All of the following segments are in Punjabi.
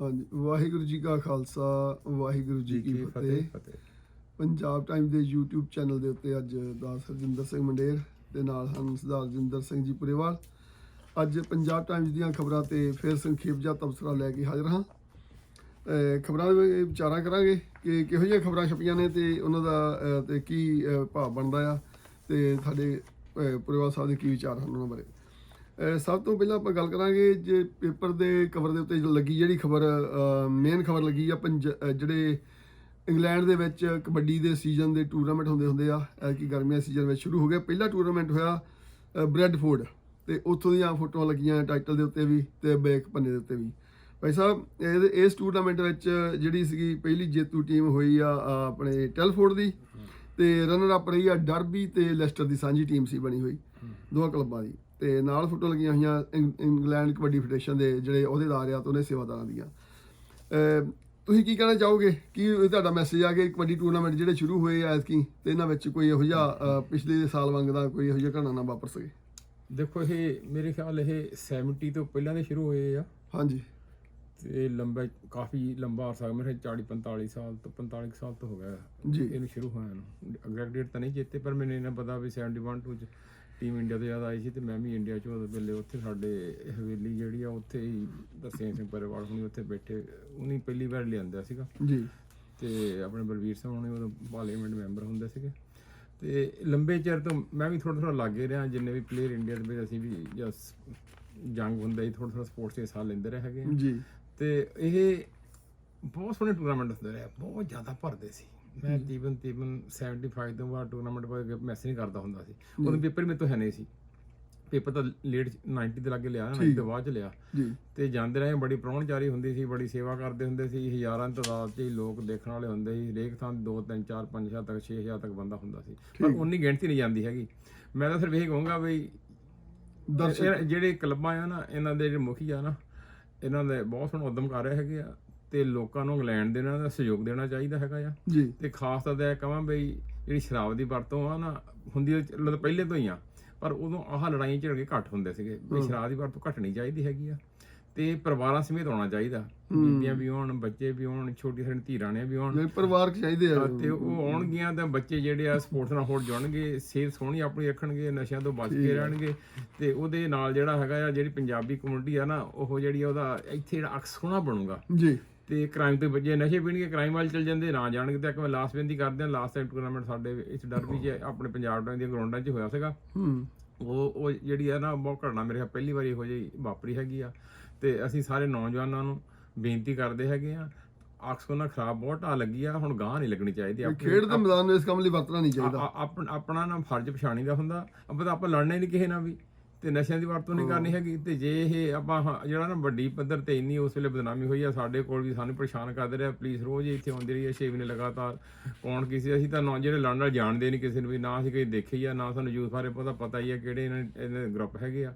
ਹਾਂਜੀ ਵਾਹਿਗੁਰੂ ਜੀ ਕਾ ਖਾਲਸਾ ਵਾਹਿਗੁਰੂ ਜੀ ਕੀ ਫਤਿਹ। ਪੰਜਾਬ ਟਾਈਮ ਦੇ YouTube ਚੈਨਲ ਦੇ ਉੱਤੇ ਅੱਜ ਦਾਸ ਹਰਜਿੰਦਰ ਸਿੰਘ ਮੰਡੇਰ ਦੇ ਨਾਲ ਹਨ ਸਰਦਾਰ ਰਜਿੰਦਰ ਸਿੰਘ ਜੀ ਪੁਰੇਵਾਲ। ਅੱਜ ਪੰਜਾਬ ਟਾਈਮਜ਼ ਦੀਆਂ ਖਬਰਾਂ ਤੇ ਫਿਰ ਸੰਖੇਪ ਜਿਹਾ ਤਬਸਰਾ ਲੈ ਕੇ ਹਾਜ਼ਰ ਹਾਂ। ਖਬਰਾਂ ਦੇ ਵਿੱਚ ਵਿਚਾਰਾਂ ਕਰਾਂਗੇ ਕਿ ਕਿਹੋ ਜਿਹੀਆਂ ਖਬਰਾਂ ਛਪੀਆਂ ਨੇ ਤੇ ਉਹਨਾਂ ਦਾ ਤੇ ਕੀ ਭਾਵ ਬਣਦਾ ਆ ਤੇ ਸਾਡੇ ਪੁਰੇਵਾਲ ਸਾਹਿਬ ਦੇ ਕੀ ਵਿਚਾਰ ਹਨ ਉਹਨਾਂ ਬਾਰੇ। ਸਭ ਤੋਂ ਪਹਿਲਾਂ ਆਪਾਂ ਗੱਲ ਕਰਾਂਗੇ ਜੇ ਪੇਪਰ ਦੇ ਕਵਰ ਦੇ ਉੱਤੇ ਲੱਗੀ ਜਿਹੜੀ ਖਬਰ ਮੇਨ ਖਬਰ ਲੱਗੀ ਆ ਪੰਜ ਜਿਹੜੇ ਇੰਗਲੈਂਡ ਦੇ ਵਿੱਚ ਕਬੱਡੀ ਦੇ ਸੀਜ਼ਨ ਦੇ ਟੂਰਨਾਮੈਂਟ ਹੁੰਦੇ ਹੁੰਦੇ ਆ ਕਿ ਗਰਮੀਆਂ ਸੀਜ਼ਨ ਵਿੱਚ ਸ਼ੁਰੂ ਹੋ ਗਿਆ ਪਹਿਲਾ ਟੂਰਨਾਮੈਂਟ ਹੋਇਆ ਬ੍ਰੈਡਫੋਰਡ ਤੇ ਉੱਥੋਂ ਦੀਆਂ ਫੋਟੋਆਂ ਲੱਗੀਆਂ ਟਾਈਟਲ ਦੇ ਉੱਤੇ ਵੀ ਤੇ ਬੈਕ ਪੰਨੇ ਦੇ ਉੱਤੇ ਵੀ। ਭਾਈ ਸਾਹਿਬ ਇਹਦੇ ਇਸ ਟੂਰਨਾਮੈਂਟ ਵਿੱਚ ਜਿਹੜੀ ਸੀਗੀ ਪਹਿਲੀ ਜੇਤੂ ਟੀਮ ਹੋਈ ਆ ਆ ਆਪਣੇ ਟੈਲਫੋਰਡ ਦੀ ਤੇ ਰਨਰ ਅਪ ਰਹੀ ਆ ਡਰਬੀ ਤੇ ਲੈਸਟਰ ਦੀ ਸਾਂਝੀ ਟੀਮ ਸੀ ਬਣੀ ਹੋਈ, ਦੋਹਾਂ ਕਲੱਬਾਂ ਦੀ। ਤੇ ਨਾਲ ਫੋਟੋ ਲੱਗੀਆਂ ਹੋਈਆਂ ਇੰਗ- ਇੰਗਲੈਂਡ ਕਬੱਡੀ ਫੈਡਰੇਸ਼ਨ ਦੇ ਜਿਹੜੇ ਅਹੁਦੇਦਾਰ ਆ ਤੇ ਉਹਨੇ ਸੇਵਾਦਾਰਾਂ ਦੀਆਂ। ਤੁਸੀਂ ਕੀ ਕਹਿਣਾ ਚਾਹੋਗੇ? ਕੀ ਇਹ ਤੁਹਾਡਾ ਮੈਸੇਜ ਆ ਕਿ ਕਬੱਡੀ ਟੂਰਨਾਮੈਂਟ ਜਿਹੜੇ ਸ਼ੁਰੂ ਹੋਏ ਆ ਐਤਕੀ ਤੇ ਇਹਨਾਂ ਵਿੱਚ ਕੋਈ ਇਹੋ ਜਿਹਾ ਪਿਛਲੇ ਸਾਲ ਵਾਂਗ ਦਾ ਕੋਈ ਇਹੋ ਜਿਹਾ ਘਟਨਾ ਨਾ ਵਾਪਰ ਸਕੇ? ਦੇਖੋ ਇਹ ਮੇਰੇ ਖਿਆਲ ਇਹ 70 ਤੋਂ ਪਹਿਲਾਂ ਦੇ ਸ਼ੁਰੂ ਹੋਏ ਆ। ਹਾਂਜੀ। ਤੇ ਲੰਬਾ ਕਾਫੀ ਲੰਬਾ ਅਰਸਾ ਮੇਰੇ 40 45 ਸਾਲ ਤੋਂ 45 ਕੁ ਸਾਲ ਤੋਂ ਹੋ ਗਿਆ। ਜੀ। ਇਹਨੂੰ ਸ਼ੁਰੂ ਹੋਇਆ ਨੂੰ। ਐਗਜ਼ੈਕਟ ਡੇਟ ਤਾਂ ਨਹੀਂ ਚੇਤੇ ਪਰ ਮੈਨੂੰ ਇਹਨਾਂ ਪਤਾ ਵੀ 71 ਟੂ ਚ ਟੀਮ ਇੰਡੀਆ ਤੋਂ ਜ਼ਿਆਦਾ ਆਈ ਸੀ ਤੇ ਮੈਂ ਵੀ ਇੰਡੀਆ ਚ ਉਹਦੇ ਵੇਲੇ ਉੱਥੇ ਸਾਡੇ ਹਵੇਲੀ ਜਿਹੜੀ ਆ ਉੱਥੇ ਹੀ ਦਸਿਆ ਸਿੰਘ ਪਰਿਵਾਰ ਹੁਣੀ ਉੱਥੇ ਬੈਠੇ ਉਹਨੀ ਪਹਿਲੀ ਵਾਰ ਲਿਆਂਦਾ ਸੀਗਾ। ਜੀ। ਤੇ ਆਪਣੇ ਬਲਵੀਰ ਸਿੰਘ ਹੁਣੇ ਉਦੋਂ ਪਾਰਲੀਮੈਂਟ ਮੈਂਬਰ ਹੁੰਦੇ ਸੀਗੇ। ਤੇ ਲੰਬੇ ਚਿਰ ਤੋਂ ਮੈਂ ਵੀ ਥੋੜਾ ਥੋੜਾ ਲੱਗੇ ਰਿਹਾ ਜਿੰਨੇ ਵੀ ਪਲੇਅਰ ਇੰਡੀਆ ਦੇ ਵਿੱਚ ਅਸੀਂ ਵੀ ਜਸ ਜੰਗ ਹੁੰਦਾ ਹੀ ਥੋੜਾ ਥੋੜਾ ਸਪੋਰਟਸ ਦੇ ਹਿੱਸਾ ਲੈਂਦੇ ਰਹੇ ਹੈਗੇ। ਜੀ। ਤੇ ਇਹ ਬਹੁਤ ਸੋਹਣੇ ਟੂਰਨਾਮੈਂਟ ਹੁੰਦੇ ਰਹੇ ਬਹੁਤ ਜ਼ਿਆਦਾ ਭਰਦੇ ਸੀ। ਮੈਂ ਤੀਬਨ ਤੀਬਨ 75 ਤੋਂ ਬਾਅਦ ਟੂਰਨਾਮੈਂਟ ਬਾਅਦ ਮੈਸੇਜ ਨਹੀਂ ਕਰਦਾ ਹੁੰਦਾ ਸੀ। ਉਦੋਂ ਪੇਪਰ ਮੇਰੇ ਤੋਂ ਹੈ ਨਹੀਂ ਸੀ। ਪੇਪਰ ਤਾਂ ਲੇਟ 90 ਦੇ ਲਾਗੇ ਲਿਆ ਨਾ 90 ਤੋਂ ਬਾਅਦ ਚ ਲਿਆ। ਤੇ ਜਾਂਦੇ ਰਹੇ ਬੜੀ ਪ੍ਰਾਹੁਣਚਾਰੀ ਹੁੰਦੀ ਸੀ ਬੜੀ ਸੇਵਾ ਕਰਦੇ ਹੁੰਦੇ ਸੀ ਹਜ਼ਾਰਾਂ ਤਾਦਾਦ 'ਚ ਲੋਕ ਦੇਖਣ ਵਾਲੇ ਹੁੰਦੇ ਸੀ। ਹਰੇਕ ਥਾਂ 2 3 4 5 ਹਜ਼ਾਰ ਤੱਕ 6 ਹਜ਼ਾਰ ਤੱਕ ਬੰਦਾ ਹੁੰਦਾ ਸੀ। ਪਰ ਉਨੀ ਗਿਣਤੀ ਨਹੀਂ ਜਾਂਦੀ ਹੈਗੀ। ਮੈਂ ਤਾਂ ਸਿਰਫ ਇਹ ਕਹੂੰਗਾ ਵੀ ਦਰਸ਼ਕ ਜਿਹੜੇ ਕਲੱਬਾਂ ਆ ਨਾ ਇਹਨਾਂ ਦੇ ਜਿਹੜੇ ਮੁਖੀ ਆ ਨਾ ਇਹਨਾਂ ਦੇ ਬਹੁਤ ਸੋਹਣਾ ਉਦਮ ਕਰ ਰਹੇ ਹੈਗੇ ਆ। ਤੇ ਲੋਕਾਂ ਨੂੰ ਇੰਗਲੈਂਡ ਦੇ ਨਾਲ ਦਾ ਸਹਿਯੋਗ ਦੇਣਾ ਚਾਹੀਦਾ ਹੈਗਾ ਆ। ਜੀ। ਤੇ ਖਾਸ ਤਾਂ ਇਹ ਕਹਾਂ ਬਈ ਜਿਹੜੀ ਸ਼ਰਾਬ ਦੀ ਵਰਤੋਂ ਆ ਨਾ ਹੁੰਦੀ ਮਤਲਬ ਪਹਿਲੇ ਤੋਂ ਹੀ ਆ ਪਰ ਉਦੋਂ ਆਹ ਲੜਾਈਆਂ ਝਗੜੇ ਘੱਟ ਹੁੰਦੇ ਸੀਗੇ ਵੀ ਸ਼ਰਾਬ ਦੀ ਵਰਤੋਂ ਘਟਣੀ ਚਾਹੀਦੀ ਹੈਗੀ ਆ। ਤੇ ਪਰਿਵਾਰਾਂ ਸਮੇਤ ਆਉਣਾ ਚਾਹੀਦਾ। ਬੀਬੀਆਂ ਵੀ ਆਉਣ ਬੱਚੇ ਵੀ ਆਉਣ ਛੋਟੀ ਛੋਟੀ ਧੀਰਾਂ ਨੇ ਵੀ ਆਉਣ। ਜਿਹੜੇ ਪਰਿਵਾਰਕ ਚਾਹੀਦੇ ਆ। ਤੇ ਉਹ ਆਉਣਗੀਆਂ ਤਾਂ ਬੱਚੇ ਜਿਹੜੇ ਆ ਸਪੋਰਟਸ ਨਾਲ ਹੋਰ ਜੁੜਨਗੇ ਸਿਹਤ ਸੋਹਣੀ ਆਪਣੀ ਰੱਖਣਗੇ ਨਸ਼ਿਆਂ ਤੋਂ ਬਚ ਕੇ ਰਹਿਣਗੇ। ਤੇ ਉਹਦੇ ਨਾਲ ਜਿਹੜਾ ਹੈਗਾ ਆ ਜਿਹੜੀ ਪੰਜਾਬੀ ਕਮਿਊਨਿਟੀ ਆ ਨਾ ਉਹ ਜਿਹੜੀ ਉਹਦਾ ਇੱਥੇ ਜਿਹੜਾ ਅਕਸ ਸੋਹਣਾ ਬਣੂਗਾ। ਜੀ। ਤੇ ਕ੍ਰਾਈਮ ਤੋਂ ਬਚੇ ਨਸ਼ੇ ਪੀਣਗੇ ਕ੍ਰਾਈਮ ਵੱਲ ਚਲ ਜਾਂਦੇ ਨਾ ਜਾਣਗੇ ਤੇ ਇੱਕ ਮੈਂ ਲਾਸਟ ਬੇਨਤੀ ਕਰਦੇ ਹਾਂ ਲਾਸਟ ਟਾਈਮ ਟੂਰਨਾਮੈਂਟ ਸਾਡੇ ਇਸ ਡਰਬੀ 'ਚ ਆਪਣੇ ਪੰਜਾਬ ਟਾਈਮ ਦੀਆਂ ਗਰਾਊਂਡਾਂ 'ਚ ਹੋਇਆ ਸੀਗਾ। ਹੂੰ। ਉਹ ਉਹ ਜਿਹੜੀ ਆ ਨਾ ਬਹੁਤ ਘਟਨਾ ਮੇਰੇ ਖਿਆਲ ਪਹਿਲੀ ਵਾਰੀ ਇਹੋ ਜਿਹੀ ਵਾਪਰੀ ਹੈਗੀ ਆ। ਤੇ ਅਸੀਂ ਸਾਰੇ ਨੌਜਵਾਨਾਂ ਨੂੰ ਬੇਨਤੀ ਕਰਦੇ ਹੈਗੇ ਆ ਅਕਸ ਨਾਲ ਖਰਾਬ ਬਹੁਤ ਢਾ ਲੱਗੀ ਆ ਹੁਣ ਗਾਂ ਨਹੀਂ ਲੱਗਣੀ ਚਾਹੀਦੀ ਆਪਣੀ- ਖੇਡ ਦੇ ਮੈਦਾਨ ਨੂੰ ਇਸ ਕੰਮ ਲਈ ਵਰਤਣਾ ਨਹੀਂ ਚਾਹੀਦਾ। ਆ- ਆਪਣ- ਨਾ ਫਰਜ਼ ਪਛਾਣੀ ਦਾ ਹੁੰਦਾ। ਆਪਾਂ ਤਾਂ ਆਪਾਂ ਲੜਨਾ ਹੀ ਨਹੀਂ ਕਿਸੇ ਨਾਲ ਵੀ। ਤੇ ਨਸ਼ਿਆਂ ਦੀ ਵਰਤੋਂ ਨਹੀਂ ਕਰਨੀ ਹੈਗੀ ਤੇ ਜੇ ਇਹ ਆਪਾਂ ਜਿਹੜਾ ਨਾ ਵੱਡੀ ਪੱਧਰ ਤੇ ਇੰਨੀ ਉਸ ਵੇਲੇ ਬਦਨਾਮੀ ਹੋਈ ਆ ਸਾਡੇ ਕੋਲ ਵੀ ਸਾਨੂੰ ਪਰੇਸ਼ਾਨ ਕਰਦੇ ਰਿਹਾ ਪੁਲਿਸ ਰੋਜ਼ ਇੱਥੇ ਆਉਂਦੀ ਰਹੀ ਹੈ 6 ਮਹੀਨੇ ਲਗਾਤਾਰ ਕੌਣ ਕਿਸੇ ਅਸੀਂ ਤਾਂ ਨਾ ਜਿਹੜੇ ਲੜਨ ਨਾਲ ਜਾਣਦੇ ਨਹੀਂ ਕਿਸੇ ਨੂੰ ਵੀ ਨਾ ਅਸੀਂ ਕਦੇ ਦੇਖੇ ਹੀ ਆ ਨਾ ਸਾਨੂੰ ਯੂਥ ਬਾਰੇ ਪਤਾ ਪਤਾ ਹੀ ਆ ਕਿਹੜੇ ਇਹਨਾਂ ਇਹਨਾਂ ਗਰੁੱਪ ਹੈਗੇ ਆ।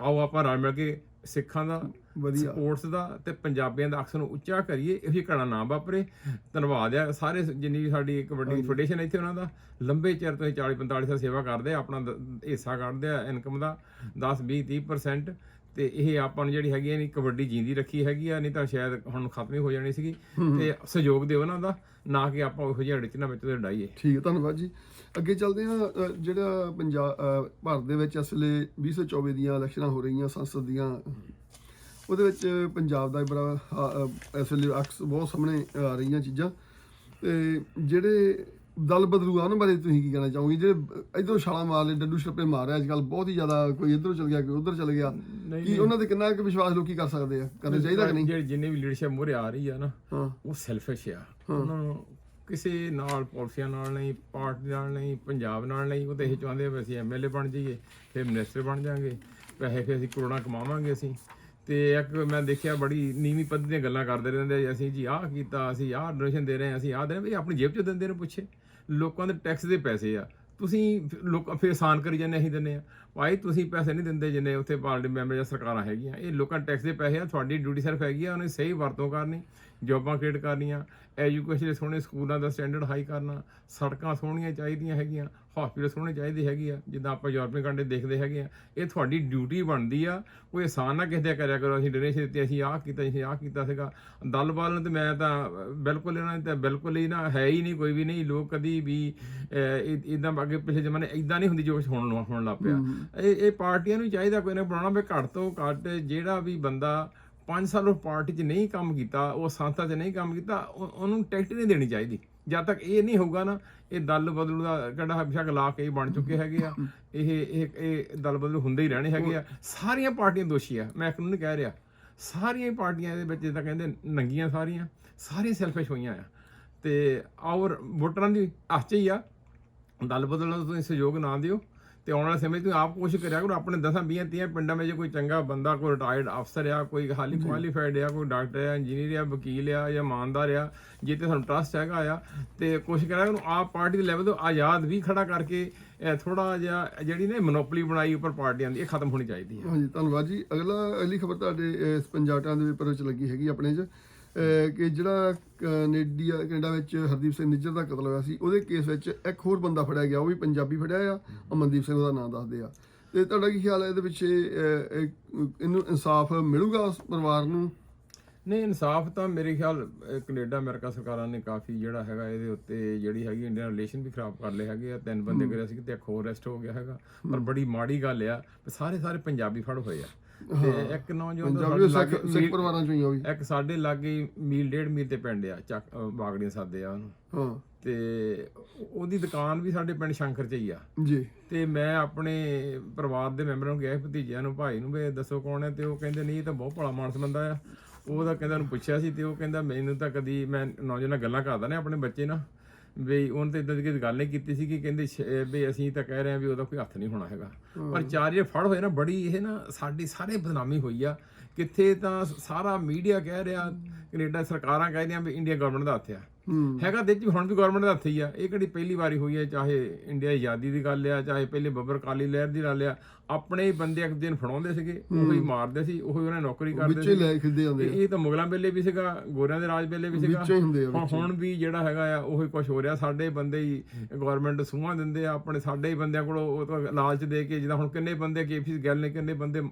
ਆਓ ਆਪਾਂ ਰਲ ਮਿਲ ਕੇ ਸਿੱਖਾਂ ਦਾ ਵਧੀਆ। ਸਪੋਰਟਸ ਦਾ ਤੇ ਪੰਜਾਬੀਆਂ ਦਾ ਅਕਸ ਨੂੰ ਉੱਚਾ ਕਰੀਏ ਇਹ ਹੀ ਘੜਾ ਨਾ ਵਾਪਰੇ। ਧੰਨਵਾਦ ਆ ਸਾਰੇ ਜਿੰਨੀ ਵੀ ਸਾਡੀ ਇੱਕ ਵੱਡੀ ਫੈਡਰੇਸ਼ਨ ਇੱਥੇ ਉਹਨਾਂ ਦਾ ਲੰਬੇ ਚਿਰ ਤੋਂ 40 45 ਸਾਲ ਸੇਵਾ ਕਰਦੇ ਆ ਆਪਣਾ ਹਿੱਸਾ ਕੱਢਦੇ ਆ ਇਨਕਮ ਦਾ 10 20 30% ਤੇ ਇਹ ਆਪਾਂ ਨੂੰ ਜਿਹੜੀ ਹੈਗੀ ਨਹੀਂ ਕਬੱਡੀ ਜਿੰਦੀ ਰੱਖੀ ਹੈਗੀ ਆ ਨਹੀਂ ਤਾਂ ਸ਼ਾਇਦ ਹੁਣ ਖਤਮ ਹੀ ਹੋ ਜਾਣੀ ਸੀਗੀ। ਤੇ ਸਹਿਯੋਗ ਦਿਓ ਉਹਨਾਂ ਦਾ ਨਾ ਕਿ ਆਪਾਂ ਉਹੋ ਜਿਹੇ ਅੜਚਨਾ ਵਿੱਚ ਤੇ ਡਾਈਏ ਠੀਕ ਹੈ ਧੰਨਵਾਦ ਜੀ। ਅੱਗੇ ਚੱਲਦੇ ਹਾਂ ਜਿਹੜਾ ਪੰਜਾਬ ਭਾਰਤ ਦੇ ਵਿੱਚ ਇਸ ਵੇਲੇ 2024 ਦੀਆਂ ਇਲੈਕਸ਼ਨਾਂ ਹੋ ਰਹੀਆਂ ਸੰਸਦ ਦੀਆਂ ਉਹਦੇ ਵਿੱਚ ਪੰਜਾਬ ਦਾ ਬੜਾ ਹਾ- ਅ, ਇਸ ਵੇਲੇ ਅਕਸ ਬਹੁਤ ਸਾਹਮਣੇ ਆ ਰਹੀਆਂ ਚੀਜ਼ਾਂ। ਤੇ ਜਿਹੜੇ ਦਲ ਬਦਲੂ ਆ ਉਹਨਾਂ ਬਾਰੇ ਤੁਸੀਂ ਕੀ ਕਹਿਣਾ ਚਾਹੋਗੇ? ਜਿਹੜੇ ਇਧਰੋਂ ਛਾਲਾਂ ਮਾਰ ਲਏ ਡੱਡੂ ਛੱਪੇ ਮਾਰ ਰਿਹਾ ਅੱਜ ਕੱਲ ਬਹੁਤ ਹੀ ਜ਼ਿਆਦਾ ਕੋਈ ਇਧਰੋਂ ਚਲ ਗਿਆ ਕੋਈ ਉਧਰ ਚਲ ਗਿਆ। ਕੀ ਉਹਨਾਂ ਤੇ ਕਿੰਨਾ ਕੁ ਵਿਸ਼ਵਾਸ ਲੋਕੀ ਕਰ ਸਕਦੇ ਆ? ਕਰਨਾ ਚਾਹੀਦਾ ਕਿ ਨਹੀਂ? ਜਿਹੜੇ ਜਿੰਨੇ ਵੀ ਲੀਡਰਸ਼ਿਪ ਮੂਹਰੇ ਆ ਰਹੀ ਆ ਨਾ ਉਹ ਸੈਲਫਿਸ਼ ਆ। ਉਹਨਾਂ ਨੂੰ ਕਿਸੇ ਨਾਲ ਪਾਲਿਸੀਆਂ ਨਾਲ ਨਹੀਂ ਪਾਰਟੀ ਨਾਲ ਨਹੀਂ ਪੰਜਾਬ ਨਾਲ ਨਹੀਂ ਉਹ ਤਾਂ ਇਹ ਚਾਹੁੰਦੇ ਵੀ ਅਸੀਂ ਐਮਐਲਏ ਬਣ ਜਾਈਏ ਫਿਰ ਮਿਨਿਸਟਰ ਬਣ ਜਾਾਂਗੇ ਪੈਸੇ ਫਿਰ ਅਸੀਂ ਕਰੋੜਾਂ ਕਮਾਵਾਂਗੇ ਅਸੀਂ ਤੇ ਇੱਕ ਮੈਂ ਦੇਖਿਆ ਬੜੀ ਨੀਵੀਂ ਪੱਧਰ ਦੀਆਂ ਗੱਲਾਂ ਕਰਦੇ ਰਹਿੰਦੇ ਆ, ਅਸੀਂ ਜੀ ਆਹ ਕੀਤਾ ਅਸੀਂ ਆਹ ਡੋਨੇਸ਼ਨ ਦੇ ਰਹੇ ਹਾਂ ਅਸੀਂ ਆਹ ਦੇ ਰਹੇ ਹਾਂ। ਵੀ ਆਪਣੀ ਜੇਬ ਚੋਂ ਦਿੰਦੇ ਨੇ ਪੁੱਛੇ ਲੋਕਾਂ ਦੇ ਟੈਕਸ ਦੇ ਪੈਸੇ ਆ ਤੁਸੀਂ ਫਿਰ ਲੋਕ, ਫਿਰ ਆਸਾਨ ਕਰੀ ਜਾਂਦੇ ਅਸੀਂ ਦਿੰਦੇ ਆ। ਭਾਈ, ਤੁਸੀਂ ਪੈਸੇ ਨਹੀਂ ਦਿੰਦੇ ਜਿੰਨੇ ਉੱਥੇ ਪਾਰਟੀ ਮੈਂਬਰ ਜਾਂ ਸਰਕਾਰਾਂ ਹੈਗੀਆਂ। ਇਹ ਲੋਕਾਂ ਟੈਕਸ ਦੇ ਪੈਸੇ ਆ, ਤੁਹਾਡੀ ਡਿਊਟੀ ਸਿਰਫ ਹੈਗੀ ਆ, ਉਹਨੇ ਸਹੀ ਵਰਤੋਂ ਕਰਨੀ, ਜੋਬਾਂ ਕ੍ਰੀਏਟ ਕਰਨੀਆਂ ਐਜੂਕੇਸ਼ਨ ਦੇ ਸੋਹਣੇ ਸਕੂਲਾਂ ਦਾ ਸਟੈਂਡਰਡ ਹਾਈ ਕਰਨਾ, ਸੜਕਾਂ ਸੋਹਣੀਆਂ ਚਾਹੀਦੀਆਂ ਹੈਗੀਆਂ ਹਸਪੀਟਲ ਸੋਹਣੇ ਚਾਹੀਦੇ ਹੈਗੇ ਆ ਜਿੱਦਾਂ ਆਪਾਂ ਯੂਰਪੀਅਨ ਕੰਟਰੀ ਦੇਖਦੇ ਹੈਗੇ ਆ ਇਹ ਤੁਹਾਡੀ ਡਿਊਟੀ ਬਣਦੀ ਆ ਕੋਈ ਆਸਾਨ ਨਾ ਕਿਸੇ ਦਾ ਕਰਿਆ ਕਰੋ ਅਸੀਂ ਡੋਨੇਸ਼ਨ ਦਿੱਤੀ ਅਸੀਂ ਆਹ ਕੀਤਾ ਅਸੀਂ ਆਹ ਕੀਤਾ ਸੀਗਾ। ਦਲ ਬਲ ਤੇ ਮੈਂ ਤਾਂ ਬਿਲਕੁਲ ਇਹਨਾਂ ਨੇ ਤਾਂ ਬਿਲਕੁਲ ਹੀ ਨਾ ਹੈ ਹੀ ਨਹੀਂ ਕੋਈ ਵੀ ਨਹੀਂ ਲੋਕ ਕਦੀ ਵੀ ਇਦਾਂ ਅੱਗੇ ਪਿਛਲੇ ਜ਼ਮਾਨੇ ਇਦਾਂ ਨਹੀਂ ਹੁੰਦੀ ਜੋ ਕੁਛ ਹੁਣ ਨੂੰ ਹੋਣ ਲੱਗ ਪਿਆ। ਇਹ ਇਹ ਪਾਰਟੀਆਂ ਨੂੰ ਚਾਹੀਦਾ ਕੋਈ ਨਾ ਬਣਾਉਣਾ ਵੀ ਘੱਟ ਤੋਂ ਘੱਟ ਜਿਹੜਾ ਵੀ ਬੰਦਾ 5 ਸਾਲ ਉਹ ਪਾਰਟੀ 'ਚ ਨਹੀਂ ਕੰਮ ਕੀਤਾ ਉਹ ਸੰਸਥਾ 'ਚ ਨਹੀਂ ਕੰਮ ਕੀਤਾ ਉਹ- ਉਹਨੂੰ ਟਿਕਟ ਨਹੀਂ ਦੇਣੀ ਚਾਹੀਦੀ। ਜਦ ਤੱਕ ਇਹ ਨਹੀਂ ਹੋਊਗਾ ਨਾ, ਇਹ ਦਲ ਬਦਲੂ ਦਾ ਕਿਹੜਾ ਹਮੇਸ਼ਾ ਲਾ ਕੇ ਹੀ ਬਣ ਚੁੱਕੇ ਹੈਗੇ ਆ। ਇਹ ਇਹ ਇਹ ਦਲ ਬਦਲੂ ਹੁੰਦੇ ਹੀ ਰਹਿਣੇ ਹੈਗੇ ਆ। ਸਾਰੀਆਂ ਪਾਰਟੀਆਂ ਦੋਸ਼ੀ ਆ, ਮੈਂ ਇੱਕ ਨੂੰ ਨਹੀਂ ਕਹਿ ਰਿਹਾ। ਸਾਰੀਆਂ ਪਾਰਟੀਆਂ ਦੇ ਵਿੱਚ ਜਿੱਦਾਂ ਕਹਿੰਦੇ ਨੰਗੀਆਂ ਸਾਰੀਆਂ ਸਾਰੀਆਂ ਸੈਲਫਿਸ਼ ਹੋਈਆਂ ਆ। ਤੇ ਔਰ ਵੋਟਰਾਂ ਦੀ ਹੱਥ 'ਚ ਹੀ ਆ, ਦਲ ਬਦਲਣ ਨੂੰ ਤੁਸੀਂ ਸਹਿਯੋਗ ਨਾ ਦਿਓ। ਤੇ ਆਉਣ ਵਾਲੇ ਸਮੇਂ 'ਚ ਆਪ ਕੋਸ਼ਿਸ਼ ਕਰਿਆ ਕਰੋ ਆਪਣੇ 10 20 30 ਪਿੰਡਾਂ ਵਿੱਚ ਕੋਈ ਚੰਗਾ ਬੰਦਾ ਕੋਈ ਰਿਟਾਇਰਡ ਅਫਸਰ ਆ ਕੋਈ ਹਾਲੀ ਕੁਆਲੀਫਾਈਡ ਆ ਕੋਈ ਡਾਕਟਰ ਆ ਇੰਜੀਨੀਅਰ ਆ ਵਕੀਲ ਆ ਜਾਂ ਇਮਾਨਦਾਰ ਆ ਜੇ ਤੇ ਤੁਹਾਨੂੰ ਟਰਸਟ ਹੈਗਾ ਆ ਤੇ ਕੋਸ਼ਿਸ਼ ਕਰਿਆ ਕਰੋ ਆਪ ਪਾਰਟੀ ਦੇ ਲੈਵਲ ਤੋਂ ਆਜ਼ਾਦ ਵੀ ਖੜਾ ਕਰਕੇ ਥੋੜਾ ਜਿਹਾ ਜਿਹੜੀ ਨੇ ਮੋਨੋਪੋਲੀ ਬਣਾਈ ਉੱਪਰ ਪਾਰਟੀਆਂ ਦੀ ਇਹ ਖਤਮ ਹੋਣੀ ਚਾਹੀਦੀ ਹੈ। ਹਾਂਜੀ ਧੰਨਵਾਦ ਜੀ। ਅਗਲਾ ਅਗਲੀ ਖਬਰ ਤੁਹਾਡੇ ਪੰਜਾਬ ਟਾਈਮ ਦੇ ਪੇਪਰ ਵਿੱਚ ਲੱਗੀ ਹੈਗੀ ਆਪਣੇ 'ਚ। ਕਿ ਜਿਹੜਾ ਕੈਨੇਡੀਆ ਕੈਨੇਡਾ ਵਿੱਚ ਹਰਦੀਪ ਸਿੰਘ ਨਿੱਜਰ ਦਾ ਕਤਲ ਹੋਇਆ ਸੀ ਉਹਦੇ ਕੇਸ ਵਿੱਚ ਇੱਕ ਹੋਰ ਬੰਦਾ ਫੜਿਆ ਗਿਆ ਉਹ ਵੀ ਪੰਜਾਬੀ ਫੜਿਆ ਆ ਅਮਨਦੀਪ ਸਿੰਘ ਉਹਦਾ ਨਾਮ ਦੱਸਦੇ ਆ। ਤੇ ਤੁਹਾਡਾ ਕੀ ਖਿਆਲ ਹੈ ਇਹਦੇ ਪਿੱਛੇ ਇਹਨੂੰ ਇਨਸਾਫ ਮਿਲੂਗਾ ਉਸ ਪਰਿਵਾਰ ਨੂੰ? ਨਹੀਂ ਇਨਸਾਫ ਤਾਂ ਮੇਰੇ ਖਿਆਲ ਕੈਨੇਡਾ ਅਮਰੀਕਾ ਸਰਕਾਰਾਂ ਨੇ ਕਾਫੀ ਜਿਹੜਾ ਹੈਗਾ ਇਹਦੇ ਉੱਤੇ ਜਿਹੜੀ ਹੈਗੀ ਇੰਡੀਅਨ ਰਿਲੇਸ਼ਨ ਵੀ ਖਰਾਬ ਕਰ ਲਏ ਹੈਗੇ ਆ। ਤਿੰਨ ਬੰਦੇ ਕਰਿਆ ਸੀ ਤੇ ਇੱਕ ਹੋਰ ਅਰੈਸਟ ਹੋ ਗਿਆ ਹੈਗਾ ਪਰ ਬੜੀ ਮਾੜੀ ਗੱਲ ਆ ਸਾਰੇ ਸਾਰੇ ਪੰਜਾਬੀ ਫੜ ਹੋਏ ਆ। ਤੇ ਇੱਕ ਨੌਜਵਾਨ ਪੰਜਾਬੀ ਸਾਡੇ ਸਿੱਖ ਲਾਗੇ ਸਿੱਖ ਪਰਿਵਾਰਾਂ ਚੋਂ ਹੀ ਆ ਉਹ ਵੀ। ਇੱਕ ਸਾਡੇ ਲਾਗੇ ਹੀ ਮੀਲ ਡੇਢ ਮੀਲ ਤੇ ਪਿੰਡ ਆ ਚੱਕ ਅਹ, ਬਾਗੜੀਆਂ ਸਾਦੇ ਆ ਉਹਨੂੰ। ਹਾਂ। ਤੇ ਉਹਦੀ ਦੁਕਾਨ ਵੀ ਸਾਡੇ ਪਿੰਡ ਸ਼ੰਕਰ ਚ ਹੀ ਆ। ਜੀ। ਤੇ ਮੈਂ ਆਪਣੇ ਪਰਿਵਾਰ ਦੇ ਮੈਂਬਰਾਂ ਨੂੰ ਗਿਆ ਸੀ, ਭਤੀਜਿਆਂ ਨੂੰ ਭਾਈ ਨੂੰ ਵੀ ਦੱਸੋ ਕੌਣ ਹੈ ਤੇ ਉਹ ਕਹਿੰਦੇ ਨਹੀਂ ਇਹ ਤਾਂ ਬਹੁਤ ਭਲਾ ਮਾਨਸ ਬੰਦਾ ਆ। ਉਹਦਾ ਕਹਿੰਦਾ ਉਹਨੂੰ ਪੁੱਛਿਆ ਸੀ ਤੇ ਉਹ ਕਹਿੰਦਾ ਮੈਨੂੰ ਤਾਂ ਕਦੀ ਮੈਂ ਨੌਜਵਾਨਾਂ ਗੱਲਾਂ ਕਰਦਾ ਨੇ ਆਪਣੇ ਬੱਚੇ ਨਾਲ। ਵੀ ਉਹਨੇ ਤਾਂ ਇਦਾਂ ਦੀ ਕੋਈ ਗੱਲ ਨਹੀਂ ਕੀਤੀ ਸੀ ਕਿ ਕਹਿੰਦੇ ਸ਼- ਵੀ ਅਸੀਂ ਤਾਂ ਕਹਿ ਰਹੇ ਹਾਂ ਵੀ ਉਹਦਾ ਕੋਈ ਹੱਥ ਨਹੀਂ ਹੋਣਾ ਹੈਗਾ। ਪਰ ਚਾਰ ਜੇ ਫੜ ਹੋਏ ਨਾ ਬੜੀ ਇਹ ਨਾ ਸਾਡੀ ਸਾਰੇ ਬਦਨਾਮੀ ਹੋਈ ਆ। ਕਿੱਥੇ ਤਾਂ ਸਾਰਾ ਮੀਡੀਆ ਕਹਿ ਰਿਹਾ ਕੈਨੇਡਾ ਸਰਕਾਰਾਂ ਕਹਿ ਰਹੀਆਂ ਵੀ ਇੰਡੀਆ ਗਵਰਨਮੈਂਟ ਦਾ ਹੱਥ ਆ। ਹੂੰ। ਹੈਗਾ ਦੇ ਚ ਹੁਣ ਵੀ ਗਵਰਨਮੈਂਟ ਦਾ ਹੱਥ ਹੀ ਆ। ਇਹ ਕਿਹੜੀ ਪਹਿਲੀ ਵਾਰੀ ਹੋਈ ਹੈ ਚਾਹੇ ਇੰਡੀਆ ਆਜ਼ਾਦੀ ਦੀ ਗੱਲ ਆ ਚਾਹੇ ਪਹਿਲੇ ਬੱਬਰ ਕਾਲੀ ਲਹਿਰ ਦੀ ਗੱਲ ਆ। ਆਪਣੇ ਹੀ ਬੰਦੇ ਇੱਕ ਦਿਨ ਫੜਾਉਂਦੇ ਸੀਗੇ ਉਹੀ ਮਾਰਦੇ ਸੀ ਉਹੀ ਉਹਨਾਂ ਨੌਕਰੀ ਕਰਦੇ ਵਿੱਚੇ ਲੈ ਖਿੱਦੇ ਜਾਂਦੇ ਆ। ਇਹ ਤਾਂ ਮੁਗਲਾਂ ਵੇਲੇ ਵੀ ਸੀਗਾ ਗੋਰਿਆਂ ਦੇ ਰਾਜ ਵੇਲੇ ਵੀ ਸੀਗਾ। ਵਿੱਚੇ ਹੀ ਹੁੰਦੇ ਆ ਹੁਣ ਵੀ ਜਿਹੜਾ ਹੈਗਾ ਆ ਉਹੀ ਕੁਝ ਹੋ ਰਿਹਾ। ਸਾਡੇ ਬੰਦੇ ਹੀ ਗਵਰਨਮੈਂਟ ਸੂਹਾਂ ਦਿੰਦੇ ਆ ਆਪਣੇ ਸਾਡੇ ਹੀ ਬੰਦਿਆਂ ਕੋਲੋਂ ਉਹ ਤਾਂ ਲਾਲਚ ਦੇ ਕੇ ਜਿੱਦਾਂ ਹੁਣ ਕਿੰਨੇ ਬੰਦੇ ਕੇਪੀਸ ਗੱਲ ਨੇ ਕਿੰਨੇ ਬੰਦੇ